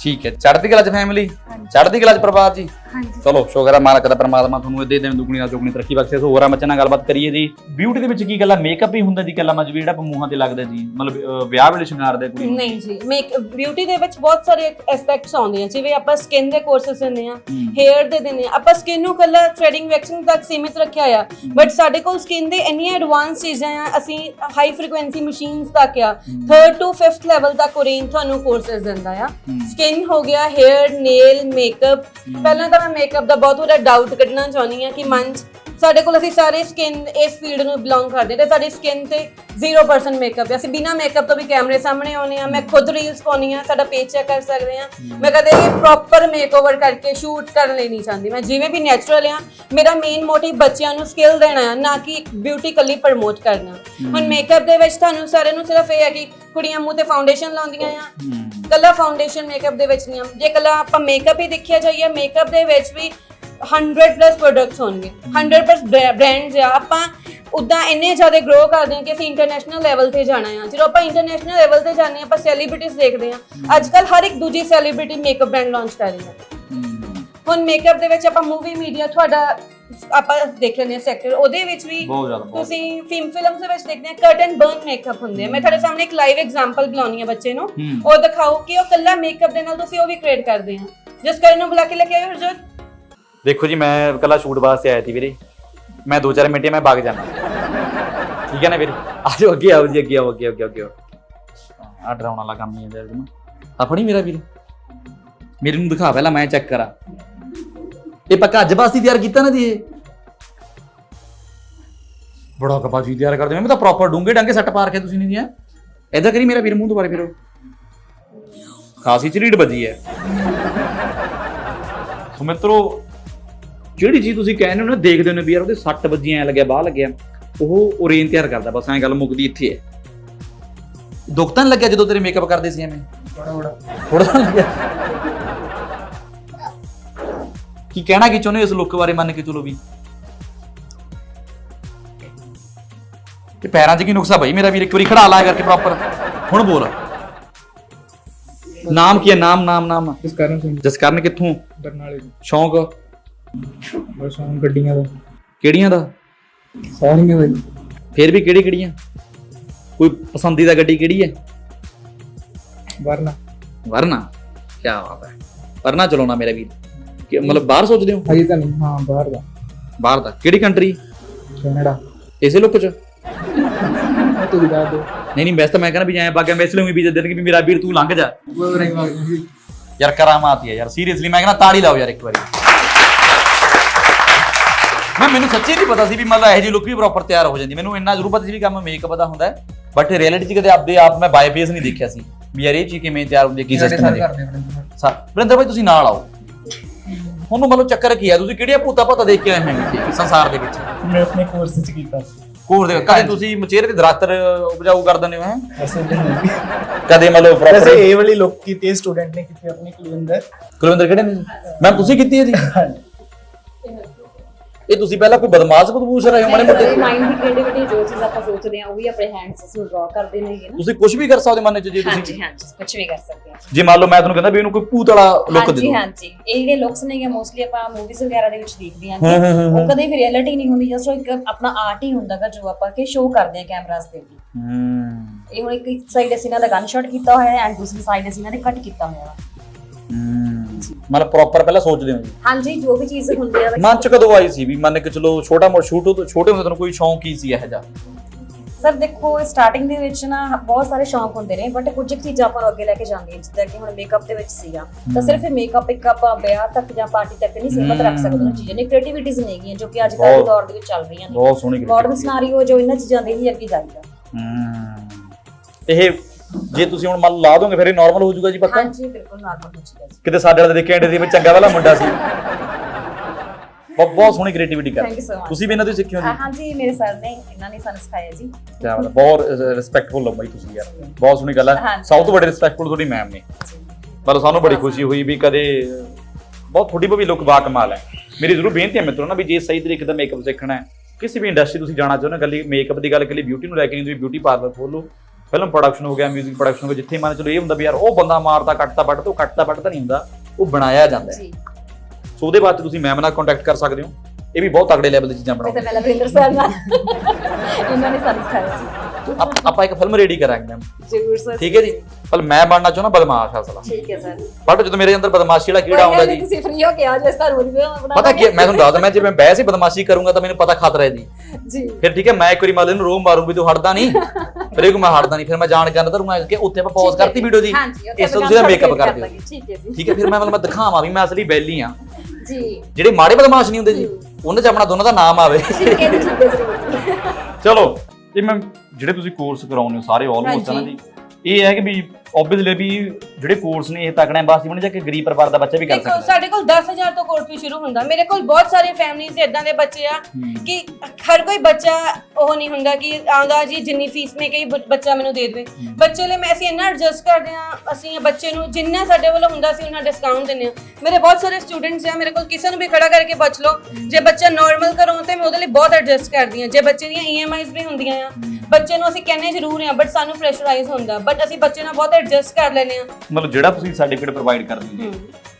ਠੀਕ ਹੈ ਚੜ੍ਹਦੀ ਕਲਾ ਚ ਫੈਮਿਲੀ ਚੜ੍ਹਦੀ ਕਲਾ ਚ ਪਰਿਵਾਰ ਜੀ? ਹਾਂਜੀ। ਚਲੋ ਸ਼ੁਕਰ ਹੈ ਮਾਲਕ ਦਾ ਪਰਮਾਤਮਾ ਤੁਹਾਨੂੰ ਇਹਦੇ ਦਿਨ ਦੁਗਣੀ ਨਾਲ ਦੁਗਣੀ ਤਰੱਕੀ ਬਖਸ਼ੇ। ਸੋ ਹੋਰਾਂ ਬੱਚਿਆਂ ਨਾਲ ਗੱਲਬਾਤ ਕਰੀਏ ਜੀ। ਬਿਊਟੀ ਦੇ ਵਿੱਚ ਕੀ ਗੱਲਾਂ? ਮੇਕਅਪ ਹੀ ਹੁੰਦਾ ਜੀ ਗੱਲਾਂ ਮਜ ਵੀ ਜਿਹੜਾ ਮੂੰਹਾਂ ਤੇ ਲੱਗਦਾ ਜੀ। ਮਤਲਬ ਅਹ, ਵਿਆਹ ਵੇਲੇ ਸ਼ਿੰਗਾਰ ਦੇ ਕੁੜੀ ਨੂੰ। ਨਹੀਂ ਜੀ ਮੇਕ ਬਿਊਟੀ ਦੇ ਵਿੱਚ ਬਹੁਤ ਸਾਰੇ ਐਸਪੈਕਟਸ ਆਉਂਦੇ ਆ ਜਿਵੇਂ ਆਪਾਂ ਸਕਿਨ ਦੇ ਕੋਰਸਸ ਦਿੰਦੇ ਆ। ਹੇਅਰ ਦੇ ਦਿੰਦੇ ਆ ਆਪਾਂ ਸਕਿਨ ਨੂੰ ਕੱਲਾ ਥ੍ਰੈਡਿੰਗ ਵੈਕਸਿੰਗ ਤੱਕ ਸੀਮਿਤ ਰੱਖਿਆ ਆ। ਬਟ ਸਾਡੇ ਕੋਲ ਸਕਿਨ ਦੇ ਇੰਨੀਆਂ ਐਡਵਾਂਸ ਚੀਜ਼ਾਂ ਆ ਅਸੀਂ ਹਾਈ ਫ੍ਰੀਕੁਐਂਸੀ ਮਸ਼ੀਨਸ ਤੱਕ ਆ। 3rd ਟੂ 5th ਲੈਵਲ ਤੱਕ ਓਰੇਨ ਤੁਹਾਨੂੰ ਕੋਰਸਸ ਦਿੰਦਾ ਆ। ਸਕਿਨ ਹੋ ਗਿਆ ਹੇਅਰ ਨੇਲ ਮੇਕਅਪ ਪਹਿਲਾਂ ਤਾਂ ਮੈਂ ਮੇਕਅਪ ਦਾ ਬਹੁਤ ਵੱਡਾ ਡਾਊਟ ਕੱਢਣਾ ਚਾਹੁੰਦੀ ਆ ਕਿ ਮਨ 'ਚ ਸਾਡੇ ਕੋਲ ਅਸੀਂ ਸਾਰੇ ਸਕਿਨ ਇਸ ਫੀਲਡ ਨੂੰ ਬਿਲੋਂਗ ਕਰਦੇ ਤੇ ਸਾਡੀ ਸਕਿਨ ਤੇ 0% ਮੇਕਅਪ ਹੈ। ਅਸੀਂ ਬਿਨਾ ਮੇਕਅਪ ਤੋਂ ਵੀ ਕੈਮਰੇ ਸਾਹਮਣੇ ਆਉਨੇ ਆ ਮੈਂ ਖੁਦ ਰੀਲਸ ਪਾਉਣੀ ਆ ਸਾਡਾ ਪੇਜ ਚੈੱਕ ਕਰ ਸਕਦੇ ਆ ਮੈਂ ਕਦੇ ਵੀ ਪ੍ਰੋਪਰ ਮੇਕਓਵਰ ਕਰਕੇ ਸ਼ੂਟ ਕਰਨ ਲਈ ਨਹੀਂ ਚਾਹੁੰਦੀ। ਮੈਂ ਜਿਵੇਂ ਵੀ ਨੈਚੁਰਲ ਆ ਮੇਰਾ ਮੇਨ ਮੋਟਿਵ ਬੱਚਿਆਂ ਨੂੰ ਸਕਿੱਲ ਦੇਣਾ ਆ ਨਾ ਕਿ ਬਿਊਟੀ ਕੱਲੀ ਪ੍ਰਮੋਟ ਕਰਨਾ। ਹੁਣ ਮੇਕਅਪ ਦੇ ਵਿੱਚ ਤੁਹਾਨੂੰ ਸਾਰਿਆਂ ਨੂੰ ਸਿਰਫ ਇਹ ਹੈ ਕਿ ਕੁੜੀਆਂ ਮੂੰਹ ਤੇ ਫਾਊਂਡੇਸ਼ਨ ਲਾਉਂਦੀਆਂ ਆ। ਕੱਲਾ ਫਾਊਂਡੇਸ਼ਨ ਮੇਕਅਪ ਦੇ ਵਿੱਚ ਨਹੀਂ ਆ। ਜੇ ਕੱਲਾ ਆਪਾਂ ਮੇਕਅਪ ਹੀ ਦੇਖਿਆ ਜਾਈਏ ਮੇਕਅਪ ਦੇ ਵਿੱਚ ਵੀ 100 ਪਲੱਸ ਪ੍ਰੋਡਕਟਸ ਹੋਣਗੇ। 100 ਪਲੱਸ ਬ੍ਰਾਂਡਸ ਆ। ਆਪਾਂ ਉਦਾਂ ਇੰਨੇ ਜ਼ਿਆਦਾ ਗਰੋ ਕਰਦੇ ਹਾਂ ਕਿ ਅਸੀਂ ਇੰਟਰਨੈਸ਼ਨਲ ਲੈਵਲ ਤੇ ਜਾਣਾ ਆ। ਜਦੋਂ ਆਪਾਂ ਇੰਟਰਨੈਸ਼ਨਲ ਲੈਵਲ ਤੇ ਜਾਂਦੇ ਹਾਂ ਆਪਾਂ ਸੈਲੀਬ੍ਰਿਟੀਜ਼ ਦੇਖਦੇ ਹਾਂ। ਅੱਜ ਕੱਲ ਹਰ ਇੱਕ ਦੂਜੀ ਸੈਲੀਬ੍ਰਿਟੀ ਮੇਕਅਪ ਬ੍ਰਾਂਡ ਲਾਂਚ ਕਰ ਰਹੀ ਹੈ। ਹੁਣ ਮੇਕਅਪ ਦੇ ਵਿੱਚ ਆਪਾਂ ਮੂਵੀ ਮੀਡੀਆ ਤੁਹਾਡਾ ਆਪਾਂ ਦੇਖ ਲੈਂਦੇ ਸੈਕਟਰ ਉਹਦੇ ਵਿੱਚ ਵੀ ਤੁਸੀਂ ਫਿਲਮ ਫਿਲਮਸ ਦੇ ਵਿੱਚ ਦੇਖਦੇ ਆ ਐਂਡ ਬਰਨ ਮੇਕਅਪ ਹੁੰਦੇ ਆ। ਮੈਂ ਤੁਹਾਡੇ ਸਾਹਮਣੇ ਇੱਕ ਲਾਈਵ ਐਗਜ਼ਾਮਪਲ ਬੁਲਾਉਣੀ ਆ ਬੱਚੇ ਨੂੰ। ਉਹ ਦਿਖਾਓ ਕਿ ਉਹ ਕੱਲਾ ਮੇਕਅਪ ਦੇ ਨਾਲ ਤੁਸੀਂ ਉਹ ਵੀ ਕ੍ਰੀਏਟ ਕਰਦੇ ਆ। ਜਿਸ ਕਰਨ ਨੂੰ ਬੁਲਾ ਕੇ ਲੈ ਕੇ ਆਇਓ ਹਰਜੋਤ। ਦੇਖੋ ਜੀ, ਮੈਂ ਕੱਲਾ ਸ਼ੂਟ ਵਾਸਤੇ ਆਇਆ ਸੀ ਵੀਰੇ। ਮੈਂ ਦੋ ਚਾਰ ਮਿੰਟੇ ਮੈਂ ਵਗ ਜਾਣਾ। ਠੀਕ ਹੈ ਨਾ ਵੀਰੇ? ਆਜੋ ਅੱਗੇ ਆਓ ਜੀ, ਅੱਗੇ ਆਓ, ਅੱਗੇ ਅੱਗੇ ਅੱਗੇ ਆ ਡਰਾਉਣ ਵਾਲਾ ਕੰਮ ਨਹੀਂ ਹੈ ਜਦ ਆਪਣੀ ਮੇਰਾ ਵੀਰ। ਮੇਰੇ ਨੂੰ ਦਿਖਾ ਪਹਿਲਾਂ, ਮੈਂ ਚੈੱਕ ਕਰਾਂ। ਇਹ ਪੱਕਾ ਅੱਜ ਵਾਸਤੇ ਤਿਆਰ ਕੀਤਾ ਨਾ ਜੀ ਇਹ? ਬੜਾ ਕਪਾ ਤਿਆਰ ਕਰਦੇ ਮੈਂ ਤਾਂ ਪ੍ਰੋਪਰ ਡੂੰਗੇ ਡਾਂਗੇ ਸੱਟ ਪਾ ਰਖੇ ਤੁਸੀਂ ਨਹੀਂ ਜੀ ਇਧਰ ਕਰੀ ਮੇਰਾ ਵੀਰ ਮੂੰਹ ਦੁਬਾਰੇ ਫਿਰੋ। ਖਾਸੀ ਚਰੀੜ ਵੱਜੀ ਹੈ। ਸੋ ਮਿੱਤਰੋ ਜਿਹੜੀ ਚੀਜ਼ ਤੁਸੀਂ ਕਹਿੰਦੇ ਹੋ ਨਾ ਦੇਖਦੇ ਹੋ ਨਾ ਵੀ ਯਾਰ ਉਹਦੇ ਸੱਟ ਵੱਜੀਆਂ ਐ ਲੱਗਿਆ ਬਾਹ ਲੱਗਿਆ ਉਹ ਓਰੇਨ ਤਿਆਰ ਕਰਦਾ ਬਸ ਐਂ ਗੱਲ ਮੁੱਕਦੀ ਇੱਥੇ। ਹੈ ਦੁੱਖ ਤਾਂ ਨੀ ਲੱਗਿਆ ਜਦੋਂ ਤੇਰੇ ਮੇਕਅਪ ਕਰਦੇ ਸੀ ਐਵੇਂ? ਥੋੜਾ ਤਾਂ ਲੱਗਿਆ? ਕੀ ਕਹਿਣਾ ਕੀ ਚਾਹੁੰਦੇ ਹੋ ਇਸ ਲੁੱਕ ਬਾਰੇ ਮੰਨ ਕੇ ਚਲੋ ਵੀ? ਤੇ ਪੈਰਾਂ 'ਚ ਕੀ ਨੁਕਸਾ ਭਾਈ ਮੇਰਾ ਵੀਰ ਇੱਕ ਵਾਰੀ ਖੜਾ ਲਾ ਕਰਕੇ ਪ੍ਰੋਪਰ ਹੁਣ ਬੋਲ। ਨਾਮ ਕੀ ਹੈ? ਨਾਮ ਨਾਮ ਨਾਮ। ਇਸ ਕਾਰਨ ਸਿੰਘ। ਜਸਕਰਨ ਕਿੱਥੋਂ? ਬਰਨਾਲੇ ਦੀ ਸ਼ੌਂਕ? ਬਸ ਹੁਣ ਗੱਡੀਆਂ ਦਾ। ਕਿਹੜੀਆਂ ਦਾ? ਸਾਰੀਆਂ ਦਾ ਫਿਰ ਵੀ ਕਿਹੜੀ ਕਿਹੜੀਆਂ? ਕੋਈ ਪਸੰਦੀਦਾ ਗੱਡੀ ਕਿਹੜੀ ਹੈ? ਵਰਨਾ। ਵਰਨਾ? ਕੀ ਬਾਤ ਹੈ। ਵਰਨਾ ਚਲਾਉਣਾ ਮੇਰਾ ਵੀਰ। ਕਿ ਮਤਲਬ ਬਾਹਰ ਸੋਚਦੇ ਹੋ? ਹਜੇ ਤਾਂ ਨਹੀਂ। ਹਾਂ ਬਾਹਰ ਦਾ। ਬਾਹਰ ਦਾ। ਕਿਹੜੀ ਕੰਟਰੀ ਕੈਨੇਡਾ। ਇਸੇ ਲੁੱਕ ਚ? ਦੱਸ ਨਹੀਂ ਨਹੀਂ ਵੈਸੇ ਤਾਂ ਮੈਂ ਕਹਿੰਦਾ ਵੀ ਐਂ ਬਾਗਿਆ ਇਸ ਲਈ ਵੀ ਵੀਜ਼ਾ ਦੇਣਗੇ ਵੀ ਮੇਰਾ ਵੀਰ ਤੂੰ ਲੰਘ ਜਾ। ਯਾਰ ਕਰਾਮਾਤ ਹੀ ਹੈ ਯਾਰ। ਸੀਰੀਅਸਲੀ ਮੈਂ ਕਹਿੰਦਾ ਤਾੜੀ ਲਾਓ ਯਾਰ ਇੱਕ ਵਾਰੀ। ਮੈਂ ਮੈਨੂੰ ਸੱਚੀ ਨਹੀਂ ਪਤਾ ਸੀ ਵੀ ਮਤਲਬ ਇਹੋ ਜਿਹੀ ਲੁੱਕ ਵੀ ਪ੍ਰੋਪਰ ਤਿਆਰ ਹੋ ਜਾਂਦੀ। ਮੈਨੂੰ ਇੰਨਾ ਜ਼ਰੂਰ ਪਤਾ ਸੀ ਵੀ ਕੰਮ ਮੇਕਅਪ ਦਾ ਹੁੰਦਾ ਹੈ। ਬਟ ਰਿਐਲਿਟੀ 'ਚ ਕਦੇ ਆਪਦੇ ਆਪ ਮੈਂ ਬਾਈ ਫੇਸ ਨਹੀਂ ਦੇਖਿਆ ਸੀ ਵੀ ਯਾਰ ਇਹ ਚੀਜ਼ ਕਿਵੇਂ ਤਿਆਰ ਹੁੰਦੀ ਹੈ ਕੀ ਸਿਸਟਮ ਹੈ। ਕਰਦੇ ਆਪਣੇ ਸਾ ਵਰਿੰਦਰ ਭਾਈ ਤੁਸੀਂ ਨਾਲ ਆਓ। ਤੁਹਾਨੂੰ ਮਤਲਬ ਚੱਕਰ ਕੀ ਆ? ਤੁਸੀਂ ਕਿਹੜੀਆਂ ਭੂਤਾ ਭਾਤਾ ਦੇਖ ਕੇ ਆਏ ਹੋ ਸੰਸਾਰ ਦੇ ਵਿੱਚ? ਮੈਂ ਆਪਣੇ ਕੋਰਸ ਵਿੱਚ ਕੀਤਾ ਕੋਰ ਦੇ ਕਦੇ ਤੁਸੀਂ ਮਚੇਰੇ ਦੇ ਦਰਖਤ ਉਪਜਾਊ ਕਰ ਦਿੰਦੇ ਹੋ ਹੈ? ਕਦੇ ਮਤਲਬ ਵੈਸੇ ਪ੍ਰੋਪਰ ਇਹ ਵਾਲੀ ਲੋਕ ਕੀਤੀ ਸਟੂਡੈਂਟ ਨੇ ਕੀਤੀ ਆਪਣੀ ਕੁਲਵਿੰਦਰ। ਕੁਲਵਿੰਦਰ ਕਿਹੜੇ ਨੇ? ਮੈਂ ਤੁਸੀਂ ਕੀਤੀ ਹੈ ਜੀ? ਇਹ ਤੁਸੀਂ ਪਹਿਲਾਂ ਕੋਈ ਬਦਮਾਸ਼ ਬਦਮੂਸ਼ ਰਹੇ ਹੋ ਮਾੜੇ ਮੋਟੇ? ਮਾਈਂਡ ਦੀ ਕ੍ਰੀਏਟੀਵਿਟੀ ਜੋ ਚੀਜ਼ ਆਪਾਂ ਸੋਚਦੇ ਹਾਂ ਉਹ ਵੀ ਆਪਣੇ ਹੈਂਡਸ ਅਸੀਂ ਡਰਾ ਕਰਦੇ ਨੇਗੇ ਨਾ। ਤੁਸੀਂ ਕੁਝ ਵੀ ਕਰ ਸਕਦੇ ਮਨ ਚ ਜੇ ਹਾਂਜੀ ਤੁਸੀਂ ਹਾਂਜੀ ਕੁਝ ਵੀ ਕਰ ਸਕਦੇ ਹਾਂ। ਜੇ ਮੰਨ ਲਓ ਮੈਂ ਤੁਹਾਨੂੰ ਕਹਿੰਦਾ ਵੀ ਇਹਨੂੰ ਕੋਈ ਭੂਤ ਵਾਲਾ ਲੁੱਕ ਦੇ ਹਾਂਜੀ ਦਿਓ ਹਾਂਜੀ। ਇਹ ਜਿਹੜੇ ਲੁੱਕਸ ਨੇਗੇ ਮੋਸਟਲੀ ਆਪਾਂ ਮੂਵੀਜ਼ ਵਗੈਰਾ ਦੇ ਵਿੱਚ ਦੇਖਦੇ ਹਾਂ। ਹੂੰ, ਹੂੰ, ਹੂੰ, ਉਹ ਕਦੇ ਵੀ ਰਿਐਲਿਟੀ ਨਹੀਂ ਹੁੰਦੀ ਜਸਟ ਇੱਕ ਆਪਣਾ ਆਰਟ ਹੀ ਹੁੰਦਾਗਾ ਜੋ ਆਪਾਂ ਕਿ ਸ਼ੋਅ ਕਰਦੇ ਹਾਂ ਕੈਮਰਾਸ ਦੇ ਅੱਗੇ ਹੂੰ। ਇਹ ਹੁਣ ਇੱਕ ਸਾਈਡ ਅਸੀਂ ਇਹਨਾਂ ਦਾ ਗਨ ਸ਼ਾਟ ਕੀਤਾ ਹੋਇਆ ਹੈ ਐਂਡ ਦੂਸਰੀ ਸਾਈਡ ਅਸੀਂ ਇਹਨਾਂ ਦੇ ਕੱਟ ਕੀਤਾ ਹੋਇਆ। ਹੂੰ ਮਤਲਬ ਪ੍ਰੋਪਰ ਪਹਿਲਾਂ ਸੋਚਦੇ ਹੋ ਜੀ? ਹਾਂਜੀ ਜੋ ਵੀ ਚੀਜ਼ ਹੁੰਦੀ ਹੈ ਮਨ ਚ ਕਦੋਂ ਆਈ ਸੀ ਵੀ ਮੰਨ ਕੇ ਚਲੋ ਛੋਟਾ ਮੋਟਾ ਛੋਟੋ ਤੋਂ ਛੋਟੇ ਹੁੰਦੇ ਤੁਹਾਨੂੰ ਕੋਈ ਸ਼ੌਂਕ ਕੀ ਸੀ ਇਹ ਜਿਹਾ? ਸਰ ਦੇਖੋ ਸਟਾਰਟਿੰਗ ਦੇ ਵਿੱਚ ਨਾ ਬਹੁਤ ਸਾਰੇ ਸ਼ੌਂਕ ਹੁੰਦੇ ਨੇ ਬਟ ਕੁਝ ਚੀਜ਼ਾਂ ਆਪਾਂ ਨੂੰ ਅੱਗੇ ਲੈ ਕੇ ਜਾਂਦੀਆਂ ਜਿੱਦਾਂ ਕਿ ਹੁਣ ਮੇਕਅਪ ਦੇ ਵਿੱਚ ਸੀਗਾ। ਤਾਂ ਸਿਰਫ ਮੇਕਅਪ ਇੱਕ ਆਪਾਂ ਵਿਆਹ ਤੱਕ ਜਾਂ ਪਾਰਟੀ ਤੱਕ ਨਹੀਂ ਸੀਮਤ ਰੱਖ ਸਕਦੇ ਉਹ ਚੀਜ਼ਾਂ ਨੇ। ਕ੍ਰੀਏਟੀਵਿਟੀਜ਼ ਨੇਗੀਆਂ ਜੋ ਕਿ ਅੱਜ ਕੱਲ੍ਹ ਦੇ ਦੌਰ ਦੇ ਵਿੱਚ ਚੱਲ ਰਹੀਆਂ ਨੇ। ਬਹੁਤ ਸੋਹਣੀ ਮਾਡਰਨ ਸਿਨਾਰੀਓ ਜੋ ਇਹਨਾਂ ਚੀਜ਼ਾਂ ਦੇ ਹੀ ਅੱਗੇ ਹੂੰ। ਇਹ ਜੇ ਤੁਸੀਂ ਹੁਣ ਮੰਨ ਲਾ ਦੋਗੇ ਫਿਰ ਇਹ ਨਾਰਮਲ ਹੋ ਜਾਊਗਾ ਜੀ ਪੱਕਾ? ਹਾਂਜੀ ਬਿਲਕੁਲ ਨਾਰਮਲ ਹੋ ਚੁੱਕਾ ਜੀ। ਕਿਤੇ ਸਾਡੇ ਵਾਲੇ ਦੇ ਦੇਖੇ ਐਂਡ ਸੀ ਵੀ ਚੰਗਾ ਵਾਲਾ ਮੁੰਡਾ ਸੀ। ਬਹੁਤ ਬਹੁਤ ਸੋਹਣੀ ਕ੍ਰੀਏਟੀਵਿਟੀ ਕਰ। Thank you so much. ਤੁਸੀਂ ਵੀ ਇਹਨਾਂ ਤੋਂ ਹੀ ਸਿੱਖਿਓ ਜੀ। ਹਾਂ- ਹਾਂਜੀ ਮੇਰੇ ਸਰ ਨੇ ਇਹਨਾਂ ਨੇ ਸਾਨੂੰ ਸਿਖਾਇਆ ਜੀ। ਕਿਆ ਬਾਤ ਹੈ, ਬਹੁਤ ਰਿਸਪੈਕਟਫੁਲ ਹੋ ਬਾਈ ਤੁਸੀਂ ਯਾਰ। ਬਹੁਤ ਸੋਹਣੀ ਗੱਲ ਹੈ ਹਾਂਜੀ। ਸਭ ਤੋਂ ਵੱਡੀ ਰਿਸਪੈਕਟਫੁਲ ਤੁਹਾਡੀ ਮੈਮ ਨੇ। ਮਤਲਬ ਸਾਨੂੰ ਬੜੀ ਖੁਸ਼ੀ ਹੋਈ ਵੀ ਕਦੇ ਬਹੁਤ ਤੁਹਾਡੀ ਵੀ ਲੁੱਕ ਬਾ ਕਮਾਲ ਹੈ। ਮੇਰੀ ਜ਼ਰੂਰ ਬੇਨਤੀ ਹੈ ਮਿੱਤਰੋ ਨਾ ਵੀ ਜੇ ਸਹੀ ਤਰੀਕੇ ਦਾ ਮੇਕਅਪ ਸਿੱਖਣਾ ਹੈ ਕਿਸੇ ਵੀ ਇੰਡਸਟਰੀ ਤੁਸੀਂ ਜਾਣਾ ਚਾਹੁੰਦੇ ਹੋ ਗੱਲੀ ਮੇਕਅਪ ਦੀ ਗੱਲ ਕਰੀ ਬਿਊਟੀ ਨੂੰ ਲੈ ਕੇ ਨਹੀਂ ਤੁਸੀਂ ਬਿਊਟੀ ਪਾਰਲਰ ਖੋਲੋ ਫਿਲਮ ਪ੍ਰੋਡਕਸ਼ਨ ਹੋ ਗਿਆ 뮤직 ਪ੍ਰੋਡਕਸ਼ਨ ਹੋ ਗਿਆ ਜਿੱਥੇ ਮੰਨ ਚਲੋ ਇਹ ਹੁੰਦਾ ਵੀ ਯਾਰ ਉਹ ਬੰਦਾ ਮਾਰਦਾ ਕੱਟਦਾ ਵੱਢਦਾ ਉਹ ਕੱਟਦਾ ਵੱਢਦਾ ਨਹੀਂ ਹੁੰਦਾ ਉਹ ਬਣਾਇਆ ਜਾਂਦਾ ਹੈ। ਜੀ। ਸੋ ਉਹਦੇ ਬਾਅਦ ਤੁਸੀਂ ਮੈਮ ਨਾਲ ਕੰਟੈਕਟ ਕਰ ਸਕਦੇ ਹੋ। ਇਹ ਵੀ ਬਹੁਤ ਤਗੜੇ ਲੈਵਲ ਦੀ ਚੀਜ਼ਾਂ ਇਹ ਤਾਂ ਬਣਾਉਂਦੇ ਪਹਿਲਾਂ ਵਰਿੰਦਰ ਸਰ ਨਾਲ। ਇਹਨਾਂ ਨੇ ਸਾਨੂੰ ਸਿਖਾਇਆ ਸੀ। ਆਪ- ਆਪਾਂ ਇੱਕ ਫਿਲਮ ਰੈਡੀ ਕਰਾਂਗੇ ਮੈਮ ਜ਼ਰੂਰ ਸਰ। ਠੀਕ ਹੈ ਜੀ? ਪਰ ਮੈਂ ਬਣਨਾ ਚਾਹੁੰਦਾ ਬਦਮਾਸ਼ ਅਸਲਾ ਠੀਕ ਹੈ ਸਰ। ਬਟ ਜਦੋਂ ਮੇਰੇ ਅੰਦਰ ਬਦਮਾਸ਼ੀ ਵਾਲਾ ਕੀੜਾ ਆਉਂਦਾ ਜੀ ਤੁਸੀਂ ਫ੍ਰੀ ਹੋ ਕੇ ਆ ਜਾਓ ਇਸ ਤਰ੍ਹਾਂ ਰੋਲ ਵੀ ਬਣਾ ਪਤਾ ਕੀ ਹੈ, ਮੈਂ ਤੁਹਾਨੂੰ ਦੱਸਦਾ ਮੈਂ ਜੇ ਮੈਂ ਬਹਿਸ ਹੀ ਬਦਮਾਸ਼ੀ ਕਰੂੰਗਾ ਤਾਂ ਮੈਨੂੰ ਪਤਾ ਖਤਰਾ ਹੈ ਜੀ। ਜੀ। ਫਿਰ ਠੀਕ ਹੈ ਮੈਂ ਇੱਕ ਵਾਰੀ ਮਾਲੇ ਨੂੰ ਰੋਮ ਮਾਰੂ ਵੀ ਤੂੰ ਹਟਦਾ ਨਹੀਂ। ਫਿਰ ਇਹ ਕੋ ਮੈਂ ਹਟਦਾ ਨਹੀਂ ਫਿਰ ਮੈਂ ਜਾਣ ਕੇ ਅੰਦਰ ਧਰੂੰਗਾ ਕਿ ਉੱਥੇ ਆਪਾਂ ਪੌਜ਼ ਕਰਤੀ ਵੀਡੀਓ ਦੀ। ਹਾਂਜੀ ਉੱਥੇ ਇਸ ਤੋਂ ਤੁਸੀਂ ਮੇਕਅਪ ਕਰ ਕਰ ਦਿਓ ਲਾਂਗੇ, ਠੀਕ ਹੈ ਜੀ। ਠੀਕ ਹੈ ਫਿਰ ਮੈਂ ਮਤਲਬ ਮੈਂ ਦਿਖਾਵਾਂ ਵੀ ਮੈਂ ਅਸਲੀ ਬੈਲੀ ਆ ਜੀ। ਜਿਹੜੇ ਮਾੜੇ ਬਦਮਾਸ਼ ਨਹੀਂ ਹੁੰਦੇ ਜੀ ਉਹਨਾਂ 'ਚ ਆਪਣਾ ਦੋਨਾਂ ਦਾ ਨਾਮ ਆਵੇ। ਠੀਕ ਹੈ ਜੀ ਠੀਕ ਹੈ ਜ਼ਰੂਰ ਚਲੋ ਇਹ ਮੈਂ ਜਿਹੜੇ ਤੁਸੀਂ ਕੋਰਸ ਕਰਾਉਂਦੇ ਹੋ ਸਾਰੇ ਆਲਮੋਸਟ ਹੈ ਨਾ ਜੀ? ਇਹ ਹੈ ਕਿ ਵੀ ਆਬਵੀਅਸਲੀ ਵੀ ਜਿਹੜੇ ਕੋਰਸ ਨੇ ਇਹ ਤਕੜਿਆਂ ਵਾਸਤੇ ਬਣੇ ਜਾਂ ਕਿ ਗਰੀਬ ਪਰਿਵਾਰ ਦਾ ਬੱਚਾ ਵੀ ਕਰ ਦੇਖੋ ਸਕਦਾ। ਸਾਡੇ ਕੋਲ 10000 ਤੋਂ ਕੋਰਸ ਵੀ ਸ਼ੁਰੂ ਹੁੰਦਾ। ਮੇਰੇ ਕੋਲ ਬਹੁਤ ਸਾਰੇ ਫੈਮਲੀਜ਼ ਇਦਾਂ ਦੇ ਬੱਚੇ ਆ ਕਿ ਹਰ ਕੋਈ ਬੱਚਾ ਉਹ ਨਹੀਂ ਹੁੰਦਾ ਕਿ ਆਂਦਾ ਜੀ ਜਿੰਨੀ ਫੀਸ ਮੈਂ ਕਈ ਬ- ਬੱਚਾ ਮੈਨੂੰ ਦੇ ਦੇਵੇ। ਬੱਚੇ ਲਈ ਮੈਂ ਅਸੀਂ ਇੰਨਾ ਐਡਜਸਟ ਕਰਦੇ ਆ ਅਸੀਂ ਬੱਚੇ ਨੂੰ ਜਿੰਨਾ ਸਾਡੇ ਵੱਲੋਂ ਹੁੰਦਾ ਸੀ ਉਹਨਾਂ ਡਿਸਕਾਊਂਟ ਦਿੰਦੇ ਆ ਮੇਰੇ ਬਹੁਤ ਸਾਰੇ ਸਟੂਡੈਂਟਸ ਆ ਮੇਰੇ ਕੋਲ ਕਿਸੇ ਨੂੰ ਵੀ ਖੜਾ ਕਰਕੇ ਪੁੱਛ ਲਓ। ਜੇ ਬੱਚਾ ਨਾਰਮਲ ਘਰੋਂ ਤੇ ਮੈਂ ਉਹਦੇ ਲਈ ਬਹੁਤ ਐਡਜਸਟ ਕਰਦੀ ਆ ਜੇ ਬੱਚੇ ਦੀਆਂ ਈਐਮਆਈਜ਼ ਵੀ ਹੁੰਦੀਆਂ ਆ ਬੱਚੇ ਨੂੰ ਅਸੀਂ ਕਹਿੰਨੇ ਜ਼ਰੂਰ ਆ ਬਟ ਸਾਨੂੰ ਪ੍ਰੈਸ਼ਰਾਈਜ਼ ਹੁੰਦਾ। ਬਟ ਅਸੀਂ ਬੱਚੇ ਨਾਲ ਬਹੁਤ ਐਡਜਸਟ ਕਰ ਲੈਨੇ ਆ ਮਤਲਬ ਜਿਹੜਾ ਤੁਸੀਂ ਸਰਟੀਫਿਕੇਟ ਪ੍ਰੋਵਾਈਡ ਕਰਦੇ ਹੋ।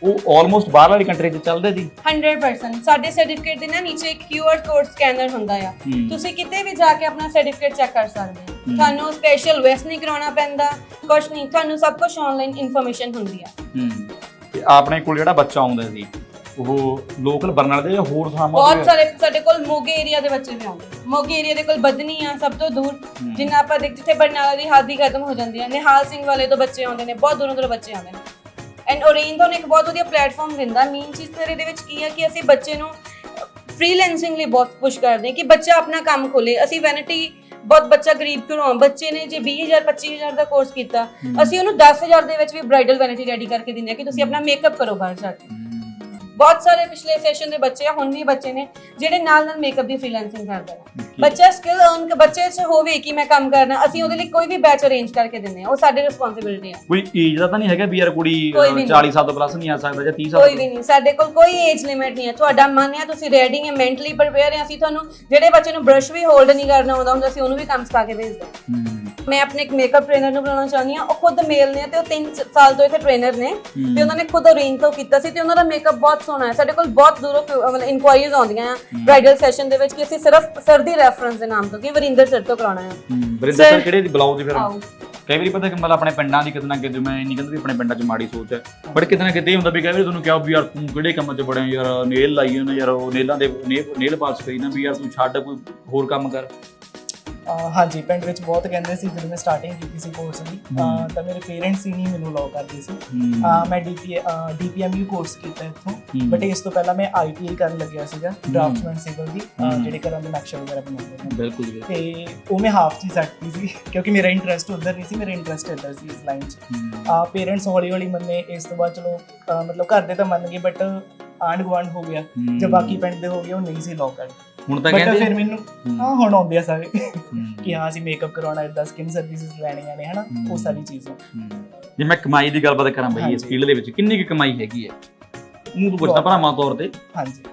ਉਹ ਆਲਮੋਸਟ ਬਾਹਰ ਵਾਲੀ ਕੰਟਰੀ 'ਚ ਚੱਲਦਾ ਜੀ? 100% ਸਾਡੇ ਸਰਟੀਫਿਕੇਟ ਦੇ ਨਾ ਨੀਚੇ ਇੱਕ QR ਕੋਡ ਸਕੈਨਰ ਹੁੰਦਾ ਆ। ਹੂੰ। ਤੁਸੀਂ ਕਿਤੇ ਵੀ ਜਾ ਕੇ ਆਪਣਾ ਸਰਟੀਫਿਕੇਟ ਚੈੱਕ ਕਰ ਸਕਦੇ ਹੋ। ਤੁਹਾਨੂੰ ਸਪੈਸ਼ਲ ਵੈਸ ਨਹੀਂ ਕਰਾਉਣਾ ਪੈਂਦਾ ਕੁਛ ਨਹੀਂ। ਤੁਹਾਨੂੰ ਸਭ ਕੁਝ ਆਨਲਾਈਨ ਇਨਫੋਰਮੇਸ਼ਨ ਹੁੰਦੀ ਆ। ਹੂੰ। ਤੇ ਆਪਣੇ ਕੋਲ ਜਿਹੜਾ ਬੱਚਾ ਆਉਂਦਾ ਸੀ ਉਹ ਲੋਕਲ ਬਰਨਾਲੇ ਦੇ ਹੋਰ ਥਾਵਾਂ ਬਹੁਤ ਸਾਰੇ ਸਾਡੇ ਕੋਲ ਮੋਗੇ ਏਰੀਆ ਦੇ ਬੱਚੇ ਵੀ ਆਉਂਦੇ। ਮੋਗੇ ਏਰੀਆ ਦੇ ਕੋਲ ਬਦਨੀ ਆ ਸਭ ਤੋਂ ਦੂਰ। ਜਿੰਨਾ ਆਪਾਂ ਦੇਖ ਜਿੱਥੇ ਬਰਨਾਲਾ ਦੀ ਹੱਦ ਹੀ ਖਤਮ ਹੋ ਜਾਂਦੀ ਹੈ ਨਿਹਾਲ ਸਿੰਘ ਵਾਲੇ ਤੋਂ ਬੱਚੇ ਆਉਂਦੇ ਨੇ ਬਹੁਤ ਦੂਰੋਂ ਦੂਰੋਂ ਬੱਚੇ ਆਉਂਦੇ ਨੇ। ਐਂਡ ਓਰੇਨ ਤੋਂ ਇੱਕ ਬਹੁਤ ਵਧੀਆ ਪਲੇਟਫਾਰਮ ਦਿੰਦਾ। ਮੇਨ ਚੀਜ਼ ਤੇਰੇ ਦੇ ਵਿੱਚ ਕੀ ਹੈ ਕਿ ਅਸੀਂ ਬੱਚੇ ਨੂੰ ਫ੍ਰੀਲੈਂਸਿੰਗ ਲਈ ਬਹੁਤ ਪੁਸ਼ ਕਰਦੇ ਹਾਂ ਕਿ ਬੱਚਾ ਆਪਣਾ ਕੰਮ ਖੋਲੇ। ਅਸੀਂ ਵੈਨਿਟੀ ਬਹੁਤ ਬੱਚਾ ਗਰੀਬ ਕਿਉਂ ਆ? ਬੱਚੇ ਨੇ ਜੇ 20000 25000 ਦਾ ਕੋਰਸ ਕੀਤਾ ਅਸੀਂ ਉਹਨੂੰ 10000 ਦੇ ਵਿੱਚ ਵੀ ਬ੍ਰਾਈਡਲ ਵੈਨਿਟੀ ਰੈਡੀ ਕਰਕੇ ਦਿੰਦੇ ਹਾਂ ਕਿ ਤੁਸੀਂ ਆਪਣਾ ਮੇਕਅਪ ਕਰੋ ਬਾਹਰ ਜਾ ਕੇ। ਬਹੁਤ ਸਾਰੇ ਪਿਛਲੇ ਸੈਸ਼ਨ ਦੇ ਬੱਚੇ ਆ ਹੁਣ ਵੀ ਬੱਚੇ ਨੇ ਜਿਹੜੇ ਨਾਲ ਨਾਲ ਮੇਕਅਪ ਦੀ ਫ੍ਰੀਲੈਂਸਿੰਗ ਕਰਦੇ ਨੇ। ਬੱਚਾ ਸਕਿੱਲ ਅਰਨ ਬੱਚੇ 'ਚ ਹੋਵੇ ਕਿ ਮੈਂ ਕੰਮ ਕਰਨਾ ਅਸੀਂ ਉਹਦੇ ਲਈ ਕੋਈ ਵੀ ਬੈਚ ਅਰੇਂਜ ਕਰਕੇ ਦਿੰਦੇ ਆ ਉਹ ਸਾਡੀ ਰਿਸਪੌਂਸਿਬਿਲਟੀ ਆ। ਕੋਈ ਏਜ ਦਾ ਤਾਂ ਨਹੀਂ ਹੈਗਾ ਵੀ ਯਾਰ ਕੁੜੀ ਕੋਈ ਵੀ ਨਹੀਂ। 40 ਸਾਲ ਤੋਂ ਪਲੱਸ ਨਹੀਂ ਆ ਸਕਦਾ ਜਾਂ 30 ਸਾਲ ਕੋਈ ਵੀ ਨਹੀਂ ਸਾਡੇ ਕੋਲ ਕੋਈ ਏਜ ਲਿਮਿਟ ਨਹੀਂ ਹੈ। ਤੁਹਾਡਾ ਮਨ ਹੈ ਤੁਸੀਂ ਰੈਡੀ ਹੈ ਮੈਂਟਲੀ ਪ੍ਰਪੇਅਰ ਹੈ ਅਸੀਂ ਤੁਹਾਨੂੰ ਜਿਹੜੇ ਬੱਚੇ ਨੂੰ ਬ੍ਰਸ਼ ਵੀ ਹੋਲਡ ਨਹੀਂ ਕਰਨਾ ਆਉਂਦਾ ਹੁੰਦਾ ਅਸੀਂ ਉਹਨੂੰ ਵੀ ਕੰਮ ਸਿਖਾ ਕੇ ਭੇਜਦੇ ਹਾਂ। ਹੂੰ। ਮੈਂ ਆਪਣੇ ਇੱਕ ਮੇਕਅਪ ਟ੍ਰੇਨਰ ਨੂੰ ਬੁਲਾਉਣਾ ਚਾਹੁੰਦੀ ਹਾਂ। ਉਹ ਖੁਦ ਮੇਲ ਨੇ ਤੇ ਉਹ 3 ਸਾਲ ਤੋਂ ਇੱਥੇ ਟ੍ਰੇਨਰ ਨੇ। ਤੇ ਉਹਨਾਂ ਨੇ ਖੁਦ ਓਰੀਨ ਤੋਂ ਕੀਤਾ ਸੀ ਤੇ ਉਹਨਾਂ ਦਾ ਮੇਕਅਪ ਬਹੁਤ ਸੋਹਣਾ ਹੈ। ਸਾਡੇ ਕੋਲ ਬਹੁਤ ਦੂਰੋਂ ਮਤਲਬ ਇਨਕੁਆਇਰੀਜ਼ ਆਉਂਦੀਆਂ ਆ ਬ੍ਰਾਈਡਲ ਸੈਸ਼ਨ ਦੇ ਵਿੱਚ ਕਿ ਅਸੀਂ ਸਿਰਫ ਸਰ ਦੀ ਰੈਫਰੈਂਸ ਦੇ ਨਾਮ ਤੋਂ ਕਿ ਵਰਿੰਦਰ ਸਰ ਤੋਂ ਕਰਾਉਣਾ ਹੈ। Sir- ਸਰ ਕਿਹੜੇ ਦੀ ਬੁਲਾਓ ਦੀ ਫਿਰ। ਕਈ ਵਾਰੀ ਪਤਾ ਕਿ ਮਤਲਬ ਆਪਣੇ ਪਿੰਡਾਂ ਦੀ ਕਿਤੇ ਨਾ ਕਿਤੇ ਮੈਂ ਨਹੀਂ ਕਹਿੰਦਾ ਵੀ ਆਪਣੇ ਪਿੰਡਾਂ 'ਚ ਮਾੜੀ ਸੋਚ ਹੈ। ਬਟ ਕਿਤੇ ਨਾ ਕਿਤੇ ਇਹ ਹੁੰਦਾ ਵੀ ਕਈ ਵਾਰੀ ਤੁਹਾਨੂੰ ਕਿਹਾ ਵੀ ਯਾਰ ਤੂੰ ਕਿਹੜੇ ਕੰਮ 'ਚ ਬੜਿਆ ਯਾਰ ਨੇਲ ਲਾਈ ਨਾ ਯਾਰ ਉਹ ਨੇਲਾਂ ਦੇ ਨੇਲ ਪਾਸ ਕਰੀ ਨਾ ਵੀ ਯਾਰ ਤੂੰ ਛੱਡ ਕੋਈ ਹੋਰ ਕੰਮ ਕਰ। ਹਾਂਜੀ ਪਿੰਡ ਵਿੱਚ ਬਹੁਤ ਕਹਿੰਦੇ ਸੀ ਜਦੋਂ ਮੈਂ ਸਟਾਰਟਿੰਗ ਕੀਤੀ ਸੀ ਕੋਰਸ ਦੀ ਅਹ ਤਾਂ ਮੇਰੇ ਪੇਰੈਂਟਸ ਹੀ ਨਹੀਂ ਮੈਨੂੰ ਅਲਾਉ ਕਰਦੇ ਸੀ। ਅਹ ਮੈਂ ਡੀਪੀ ਡੀਪੀਐਮਯੂ ਕੋਰਸ ਕੀਤਾ ਇੱਥੋਂ ਹੂੰ। ਬਟ ਇਸ ਤੋਂ ਪਹਿਲਾਂ ਮੈਂ ਆਈਟੀਆਈ ਕਰਨ ਲੱਗਿਆ ਸੀਗਾ ਡਰਾਫਟਸਮੈਨ ਸਿਵਲ ਦੀ ਅਹ ਜਿਹੜੇ ਘਰਾਂ ਦੇ ਨਕਸ਼ੇ ਵਗੈਰਾ ਬਣਾਉਂਦੇ ਨੇ। ਬਿਲਕੁਲ ਜੀ ਤੇ ਉਹ ਮੈਂ ਹਾਫ ਚੀਜ਼ ਛੱਡਤੀ ਸੀ ਕਿਉਂਕਿ ਮੇਰਾ ਇੰਟਰਸਟ ਉਧਰ ਨਹੀਂ ਸੀ ਮੇਰਾ ਇੰਟਰਸਟ ਇੱਧਰ ਸੀ ਇਸ ਲਾਈਨ 'ਚ। ਆ ਪੇਰੈਂਟਸ ਹੌਲੀ ਹੌਲੀ ਮੰਨੇ ਇਸ ਤੋਂ ਬਾਅਦ ਚਲੋ ਅਹ ਮਤਲਬ ਘਰ ਦੇ ਤਾਂ ਮੰਨ ਗਏ ਬਟ ਆਂਢ ਗੁਆਂਢ ਹੋ ਗਿਆ। ਜਦ ਬਾਕੀ ਪਿੰਡ ਦੇ ਹੋ ਗਏ ਉਹ ਨਹੀਂ ਸੀ ਲਾਅ ਕਰਦੇ ਹੁਣ ਤਾਂ ਕਹਿੰਦੇ ਫਿਰ ਮੈਨੂੰ ਹੂੰ। ਹੁਣ ਆਉਂਦੇ ਆ ਸਾਰੇ। ਕਿ ਹਾਂ ਅਸੀਂ ਮੇਕਅਪ ਕਰਵਾਉਣਾ ਇਦਾਂ ਸਕਿਨ ਸਰਵਿਸਿਜ਼ ਲੈਣੀਆਂ ਨੇ ਹਨਾ। ਉਹ ਸਾਰੀ ਚੀਜ਼ਾਂ। ਜੇ ਮੈਂ ਕਮਾਈ ਦੀ ਗੱਲਬਾਤ ਕਰਾਂ ਬਈ ਇਸ। ਫੀਲਡ ਦੇ ਵਿੱਚ ਕਿੰਨੀ ਕੁ ਕਮਾਈ ਹੈਗੀ ਹੈ ਨੂੰ ਤੂੰ ਪੁੱਛਦਾ ਭਰਾਵਾਂ ਤੌਰ ਤੇ ਹਾਂਜੀ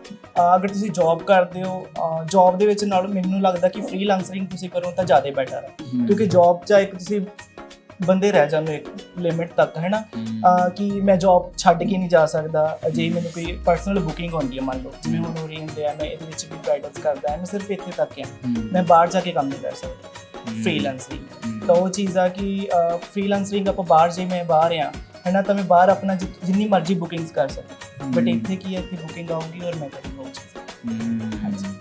ਅਗਰ ਤੁਸੀਂ ਜੌਬ ਕਰਦੇ ਹੋ ਜੌਬ ਦੇ ਵਿੱਚ ਨਾਲ ਮੈਨੂੰ ਲੱਗਦਾ ਕਿ ਫ੍ਰੀਲਾਂਸਰਿੰਗ ਤੁਸੀਂ ਕਰੋ ਤਾਂ ਜ਼ਿਆਦਾ ਬੈਟਰ ਹੈ ਕਿਉਂਕਿ ਜੌਬ 'ਚ ਇੱਕ ਤੁਸੀਂ ਬੰਦੇ ਰਹਿ ਜਾਂਦੇ ਹੋ ਇੱਕ ਲਿਮਿਟ ਤੱਕ ਹੈ ਨਾ? ਕਿ ਮੈਂ ਜੌਬ ਛੱਡ ਕੇ ਨਹੀਂ ਜਾ ਸਕਦਾ ਜੇ ਮੈਨੂੰ ਕੋਈ ਪਰਸਨਲ ਬੁਕਿੰਗ ਹੁੰਦੀ ਹੈ ਮੰਨ ਲਓ। ਜਿਵੇਂ ਹੁਣ ਹੋ ਰਹੀ ਹੁੰਦੇ ਆ ਮੈਂ ਇਹਦੇ ਵਿੱਚ ਵੀ ਬ੍ਰਾਈਡਲਸ ਕਰਦਾ ਹਾਂ ਮੈਂ ਸਿਰਫ ਇੱਥੇ ਤੱਕ ਹਾਂ ਮੈਂ ਬਾਹਰ ਜਾ ਕੇ ਕੰਮ ਨਹੀਂ ਕਰ ਸਕਦਾ ਫ੍ਰੀਲਾਂਸਰਿੰਗ ਤਾਂ ਉਹ ਚੀਜ਼ ਆ ਕਿ ਫ੍ਰੀਲਾਂਸਰਿੰਗ ਆਪਾਂ ਬਾਹਰ ਜੇ ਮੈਂ ਬਾਹਰ ਆ ਹੈ ਨਾ ਤਾਂ ਮੈਂ ਬਾਹਰ ਆਪਣਾ ਜਿੰਨੀ ਮਰਜ਼ੀ ਬੁਕਿੰਗਸ ਕਰ ਸਕਦਾ। ਬਟ ਇੱਥੇ ਕੀ ਹੈ ਇੱਥੇ ਬੁਕਿੰਗ ਆਊਗੀ ਔਰ ਮੈਂ ਕਰੂੰਗਾ ਉਹ ਚੀਜ਼। ਹੂੰ।